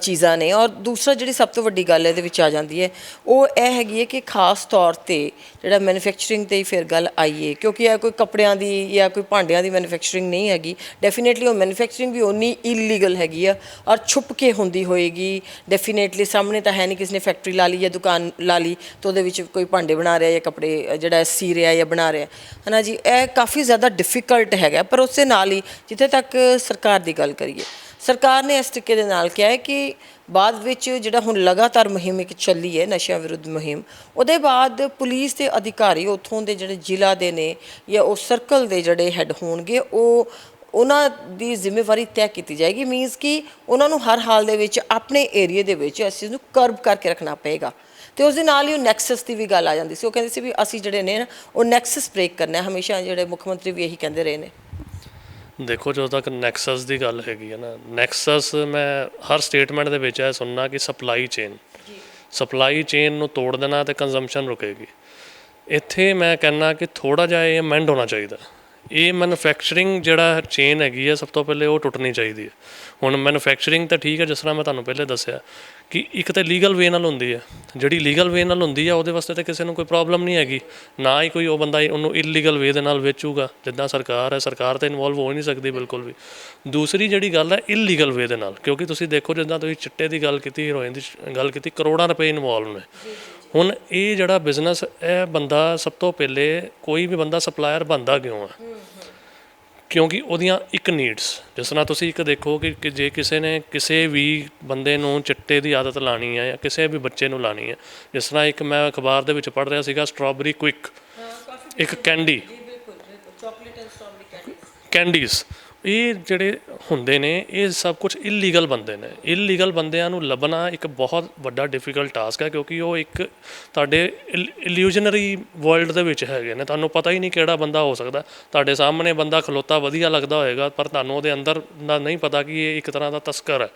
ਚੀਜ਼ਾਂ ਨੇ। ਔਰ ਦੂਸਰਾ ਜਿਹੜੀ ਸਭ ਤੋਂ ਵੱਡੀ ਗੱਲ ਇਹਦੇ ਵਿੱਚ ਆ ਜਾਂਦੀ ਹੈ, ਉਹ ਇਹ ਹੈਗੀ ਹੈ ਕਿ ਖਾਸ ਤੌਰ ਤੇ ਜਿਹੜਾ ਮੈਨੂਫੈਕਚਰਿੰਗ ਤੇ ਹੀ ਫਿਰ ਗੱਲ ਆਈ ਹੈ ਕਿਉਂਕਿ ਇਹ ਕੋਈ ਕੱਪੜਿਆਂ ਦੀ ਜਾਂ ਕੋਈ ਭਾਂਡਿਆਂ ਦੀ ਮੈਨੂਫੈਕਚਰਿੰਗ ਨਹੀਂ ਹੈਗੀ। ਡੈਫੀਨੇਟਲੀ ਉਹ ਮੈਨੂਫੈਕਚਰਿੰਗ ਵੀ ਉਨੀ ਇਲੀਗਲ ਹੈਗੀ ਆ ਔਰ ਛੁਪ ਕੇ ਹੁੰਦੀ ਹੋਏਗੀ। ਡੈਫੀਨੇਟਲੀ ਸਾਹਮਣੇ ਤਾਂ ਹੈ ਨਹੀਂ ਕਿਸੇ ਨੇ ਫੈਕਟਰੀ ਲਾ ਲਈ ਜਾਂ ਦੁਕਾਨ ਲਾ ਲਈ ਤਾਂ ਉਹਦੇ ਵਿੱਚ ਕੋਈ ਭਾਂਡੇ ਬਣਾ ਰਿਹਾ ਜਾਂ ਕੱਪੜੇ, ਜਿਹੜਾ ਸੀ ਰਿਹਾ ਜਾਂ ਬਣਾ ਰਿਹਾ। ਹਨਾ ਜੀ, ਇਹ ਕਾਫੀ ਜ਼ਿਆਦਾ ਡਿਫਿਕਲਟ ਹੈਗਾ, ਪਰ ਉਸੇ ਨਾਲ ਹੀ ਜਿੱਥੇ ਤੱਕ ਸਰਕਾਰ ਦੀ ਗੱਲ ਕਰੀਏ, ਸਰਕਾਰ ਨੇ ਇਸ ਤਰੀਕੇ ਦੇ ਨਾਲ ਕਿਹਾ ਹੈ ਕਿ ਬਾਅਦ ਵਿੱਚ ਜਿਹੜਾ ਹੁਣ ਲਗਾਤਾਰ ਮੁਹਿੰਮ ਇੱਕ ਚੱਲੀ ਹੈ ਨਸ਼ਿਆਂ ਵਿਰੁੱਧ ਮੁਹਿੰਮ ਉਹਦੇ ਬਾਅਦ ਪੁਲਿਸ ਦੇ ਅਧਿਕਾਰੀ ਉੱਥੋਂ ਦੇ ਜਿਹੜੇ ਜ਼ਿਲ੍ਹਾ ਦੇ ਨੇ ਜਾਂ ਉਹ ਸਰਕਲ ਦੇ ਜਿਹੜੇ ਹੈੱਡ ਹੋਣਗੇ ਉਹ ਉਹਨਾਂ ਦੀ ਜ਼ਿੰਮੇਵਾਰੀ ਤੈਅ ਕੀਤੀ ਜਾਏਗੀ। ਮੀਨਸ ਕਿ ਉਹਨਾਂ ਨੂੰ ਹਰ ਹਾਲ ਦੇ ਵਿੱਚ ਆਪਣੇ ਏਰੀਆ ਦੇ ਵਿੱਚ ਇਸ ਚੀਜ਼ ਨੂੰ ਕਰਬ ਕਰਕੇ ਰੱਖਣਾ ਪਏਗਾ। ਤੇ ਉਸ ਦੇ ਨਾਲ ਹੀ ਉਹ ਨੈਕਸਸ ਦੀ ਵੀ ਗੱਲ ਆ ਜਾਂਦੀ ਸੀ। ਉਹ ਕਹਿੰਦੇ ਸੀ ਵੀ ਅਸੀਂ ਜਿਹੜੇ ਨੇ ਨਾ, ਉਹ ਨੈਕਸਸ ਬ੍ਰੇਕ ਕਰਨਾ ਹਮੇਸ਼ਾ ਜਿਹੜੇ ਮੁੱਖ ਮੰਤਰੀ ਵੀ ਇਹੀ ਕਹਿੰਦੇ ਰਹੇ ਨੇ। ਦੇਖੋ ਜਦੋਂ ਤੱਕ ਨੈਕਸਸ ਦੀ ਗੱਲ ਹੈਗੀ ਹੈ ਨਾ ਨੈਕਸਸ ਮੈਂ ਹਰ ਸਟੇਟਮੈਂਟ ਦੇ ਵਿੱਚ ਇਹ ਸੁਣਨਾ ਕਿ ਸਪਲਾਈ ਚੇਨ ਸਪਲਾਈ ਚੇਨ ਨੂੰ ਤੋੜ ਦੇਣਾ ਤੇ ਕੰਜ਼ੰਪਸ਼ਨ ਰੁਕੇਗੀ। ਇੱਥੇ ਮੈਂ ਕਹਿੰਨਾ ਕਿ ਥੋੜਾ ਜਿਹਾ ਇਹ ਅਮੈਂਡ ਹੋਣਾ ਚਾਹੀਦਾ। ਇਹ ਮੈਨੂਫੈਕਚਰਿੰਗ ਜਿਹੜਾ ਚੇਨ ਹੈਗੀ ਹੈ ਸਭ ਤੋਂ ਪਹਿਲੇ ਉਹ ਟੁੱਟਣੀ ਚਾਹੀਦੀ ਹੈ ਹੁਣ ਮੈਨੂਫੈਕਚਰਿੰਗ ਤਾਂ ਠੀਕ ਹੈ ਜਿਸ ਤਰ੍ਹਾਂ ਮੈਂ ਤੁਹਾਨੂੰ ਪਹਿਲੇ ਦੱਸਿਆ ਕਿ ਇੱਕ ਤਾਂ ਲੀਗਲ ਵੇ ਨਾਲ ਹੁੰਦੀ ਹੈ ਜਿਹੜੀ ਲੀਗਲ ਵੇ ਨਾਲ ਹੁੰਦੀ ਹੈ ਉਹਦੇ ਵਾਸਤੇ ਤਾਂ ਕਿਸੇ ਨੂੰ ਕੋਈ ਪ੍ਰੋਬਲਮ ਨਹੀਂ ਹੈਗੀ। ਨਾ ਹੀ ਕੋਈ ਉਹ ਬੰਦਾ ਉਹਨੂੰ ਇਲੀਗਲ ਵੇ ਦੇ ਨਾਲ ਵੇਚੂਗਾ, ਜਿੱਦਾਂ ਸਰਕਾਰ ਹੈ, ਸਰਕਾਰ ਤਾਂ ਇਨਵੋਲਵ ਹੋ ਨਹੀਂ ਸਕਦੀ ਬਿਲਕੁਲ ਵੀ। ਦੂਸਰੀ ਜਿਹੜੀ ਗੱਲ ਹੈ ਇਲੀਗਲ ਵੇ ਦੇ ਨਾਲ, ਕਿਉਂਕਿ ਤੁਸੀਂ ਦੇਖੋ ਜਿੱਦਾਂ ਤੁਸੀਂ ਚਿੱਟੇ ਦੀ ਗੱਲ ਕੀਤੀ ਹੀਰੋਇਨ ਦੀ ਗੱਲ ਕੀਤੀ, ਕਰੋੜਾਂ ਰੁਪਏ ਇਨਵੋਲਵ ਨੇ। ਹੁਣ ਇਹ ਜਿਹੜਾ ਬਿਜ਼ਨਸ ਇਹ ਬੰਦਾ ਸਭ ਤੋਂ ਪਹਿਲੇ ਕੋਈ ਵੀ ਬੰਦਾ ਸਪਲਾਇਰ ਬੰਦਾ ਕਿਉਂ ਹੈ ਕਿਉਂਕਿ ਉਹਦੀਆਂ ਇੱਕ ਨੀਡਸ ਜਿਸ ਤਰ੍ਹਾਂ ਤੁਸੀਂ ਇੱਕ ਦੇਖੋ ਕਿ ਕਿ ਜੇ ਕਿਸੇ ਨੇ ਕਿਸੇ ਵੀ ਬੰਦੇ ਨੂੰ ਚਿੱਟੇ ਦੀ ਆਦਤ ਲਾਣੀ ਹੈ ਜਾਂ ਕਿਸੇ ਵੀ ਬੱਚੇ ਨੂੰ ਲਾਣੀ ਹੈ ਜਿਸ ਤਰ੍ਹਾਂ ਇੱਕ ਮੈਂ ਅਖਬਾਰ ਦੇ ਵਿੱਚ ਪੜ੍ਹ ਰਿਹਾ ਸੀਗਾ ਸਟ੍ਰਾਬੇਰੀ ਕੁਇਕ ਇੱਕ ਕੈਂਡੀ ਕੈਂਡੀਜ਼ ਇਹ ਜਿਹੜੇ ਹੁੰਦੇ ਨੇ, ਇਹ ਸਭ ਕੁਝ ਇਲੀਗਲ ਬੰਦੇ ਨੇ। ਇਲੀਗਲ ਬੰਦਿਆਂ ਨੂੰ ਲੱਭਣਾ ਇੱਕ ਬਹੁਤ ਵੱਡਾ ਡਿਫਿਕਲਟ ਟਾਸਕ ਹੈ, ਕਿਉਂਕਿ ਉਹ ਇੱਕ ਤੁਹਾਡੇ ਇਲੂਜਨਰੀ ਵਰਲਡ ਦੇ ਵਿੱਚ ਹੈਗੇ ਨੇ। ਤੁਹਾਨੂੰ ਪਤਾ ਹੀ ਨਹੀਂ ਕਿਹੜਾ ਬੰਦਾ ਹੋ ਸਕਦਾ। ਤੁਹਾਡੇ ਸਾਹਮਣੇ ਬੰਦਾ ਖਲੋਤਾ ਵਧੀਆ ਲੱਗਦਾ ਹੋਏਗਾ, ਪਰ ਤੁਹਾਨੂੰ ਉਹਦੇ ਅੰਦਰ ਦਾ ਨਹੀਂ ਪਤਾ ਕਿ ਇਹ ਇੱਕ ਤਰ੍ਹਾਂ ਦਾ ਤਸਕਰ ਹੈ।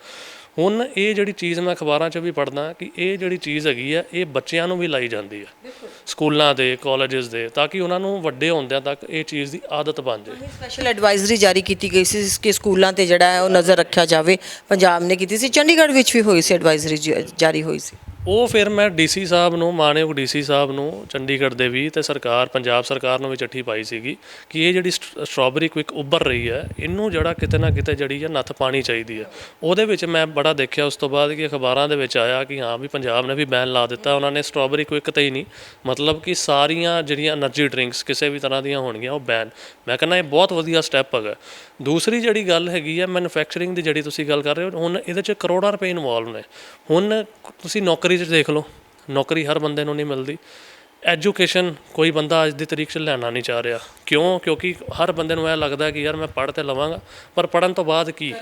ਹੁਣ ਇਹ ਜਿਹੜੀ ਚੀਜ਼ ਮੈਂ ਅਖਬਾਰਾਂ 'ਚ ਵੀ ਪੜ੍ਹਦਾ ਕਿ ਇਹ ਜਿਹੜੀ ਚੀਜ਼ ਹੈਗੀ ਹੈ ਇਹ ਬੱਚਿਆਂ ਨੂੰ ਵੀ ਲਾਈ ਜਾਂਦੀ ਹੈ ਸਕੂਲਾਂ ਦੇ ਕਾਲਜਸ ਦੇ ਤਾਂ ਕਿ ਉਹਨਾਂ ਨੂੰ ਵੱਡੇ ਹੁੰਦਿਆਂ ਤੱਕ ਇਹ ਚੀਜ਼ ਦੀ ਆਦਤ ਬਣ ਜਾਏ। ਸਪੈਸ਼ਲ ਐਡਵਾਈਜ਼ਰੀ ਜਾਰੀ ਕੀਤੀ ਗਈ ਸੀ ਕਿ ਸਕੂਲਾਂ ਤੇ ਜਿਹੜਾ ਹੈ ਉਹ ਨਜ਼ਰ ਰੱਖਿਆ ਜਾਵੇ। ਪੰਜਾਬ ਨੇ ਕੀਤੀ ਸੀ ਚੰਡੀਗੜ੍ਹ ਵਿੱਚ ਵੀ ਹੋਈ ਸੀ ਐਡਵਾਈਜ਼ਰੀ ਜਾਰੀ ਹੋਈ ਸੀ। ਉਹ ਫਿਰ ਮੈਂ ਡੀਸੀ ਸਾਹਿਬ ਨੂੰ ਮਾਨਯੋਗ ਡੀਸੀ ਸਾਹਿਬ ਨੂੰ ਚੰਡੀਗੜ੍ਹ ਦੇ ਵੀ ਤੇ ਸਰਕਾਰ ਪੰਜਾਬ ਸਰਕਾਰ ਨੂੰ ਵੀ ਚਿੱਠੀ ਪਾਈ ਸੀਗੀ ਕਿ ਇਹ ਜਿਹੜੀ ਸਟ੍ਰਾਬੇਰੀ ਕੁਇਕ ਉੱਭਰ ਰਹੀ ਹੈ ਇਹਨੂੰ ਜਿਹੜਾ ਕਿਤੇ ਨਾ ਕਿਤੇ ਜਿਹੜੀ ਹੈ ਨੱਥ ਪਾਣੀ ਚਾਹੀਦੀ ਹੈ। ਉਹਦੇ ਵਿੱਚ ਮੈਂ ਮਾੜਾ ਦੇਖਿਆ, ਉਸ ਤੋਂ ਬਾਅਦ ਕਿ ਅਖਬਾਰਾਂ ਦੇ ਵਿੱਚ ਆਇਆ ਕਿ ਹਾਂ ਵੀ ਪੰਜਾਬ ਨੇ ਵੀ ਬੈਨ ਲਾ ਦਿੱਤਾ, ਉਹਨਾਂ ਨੇ ਸਟ੍ਰਾਬੇਰੀ ਕੁਇਕ ਤੇ ਹੀ ਨਹੀਂ। ਮਤਲਬ ਕਿ ਸਾਰੀਆਂ ਜਿਹੜੀਆਂ એનર્ਜੀ ਡਰਿੰਕਸ ਕਿਸੇ ਵੀ ਤਰ੍ਹਾਂ ਦੀਆਂ ਹੋਣਗੀਆਂ, ਉਹ ਬੈਨ ਮੈਂ ਕਹਿੰਦਾ ਇਹ ਬਹੁਤ ਵਧੀਆ ਸਟੈਪ ਹੈਗਾ। ਦੂਸਰੀ ਜਿਹੜੀ ਗੱਲ ਹੈਗੀ ਹੈ ਮੈਨੂਫੈਕਚਰਿੰਗ ਦੀ ਜਿਹੜੀ ਤੁਸੀਂ ਗੱਲ ਕਰ ਰਹੇ ਹੋ, ਹੁਣ ਇਹਦੇ 'ਚ ਕਰੋੜਾਂ ਰੁਪਏ ਇਨਵੋਲਵ ਨੇ। ਹੁਣ ਤੁਸੀਂ ਨੌਕਰੀ 'ਚ ਦੇਖ ਲਓ, ਨੌਕਰੀ ਹਰ ਬੰਦੇ ਨੂੰ ਨਹੀਂ ਮਿਲਦੀ। ਐਜੂਕੇਸ਼ਨ ਕੋਈ ਬੰਦਾ ਅੱਜ ਦੀ ਤਰੀਕ 'ਚ ਲੈਣਾ ਨਹੀਂ ਚਾਹ ਰਿਹਾ। ਕਿਉਂ? ਕਿਉਂਕਿ ਹਰ ਬੰਦੇ ਨੂੰ ਇਹ ਲੱਗਦਾ ਕਿ ਯਾਰ ਮੈਂ ਪੜ੍ਹ ਤੇ ਲਵਾਂਗਾ, ਪਰ ਪੜ੍ਹਨ ਤੋਂ ਬਾਅਦ ਕੀ?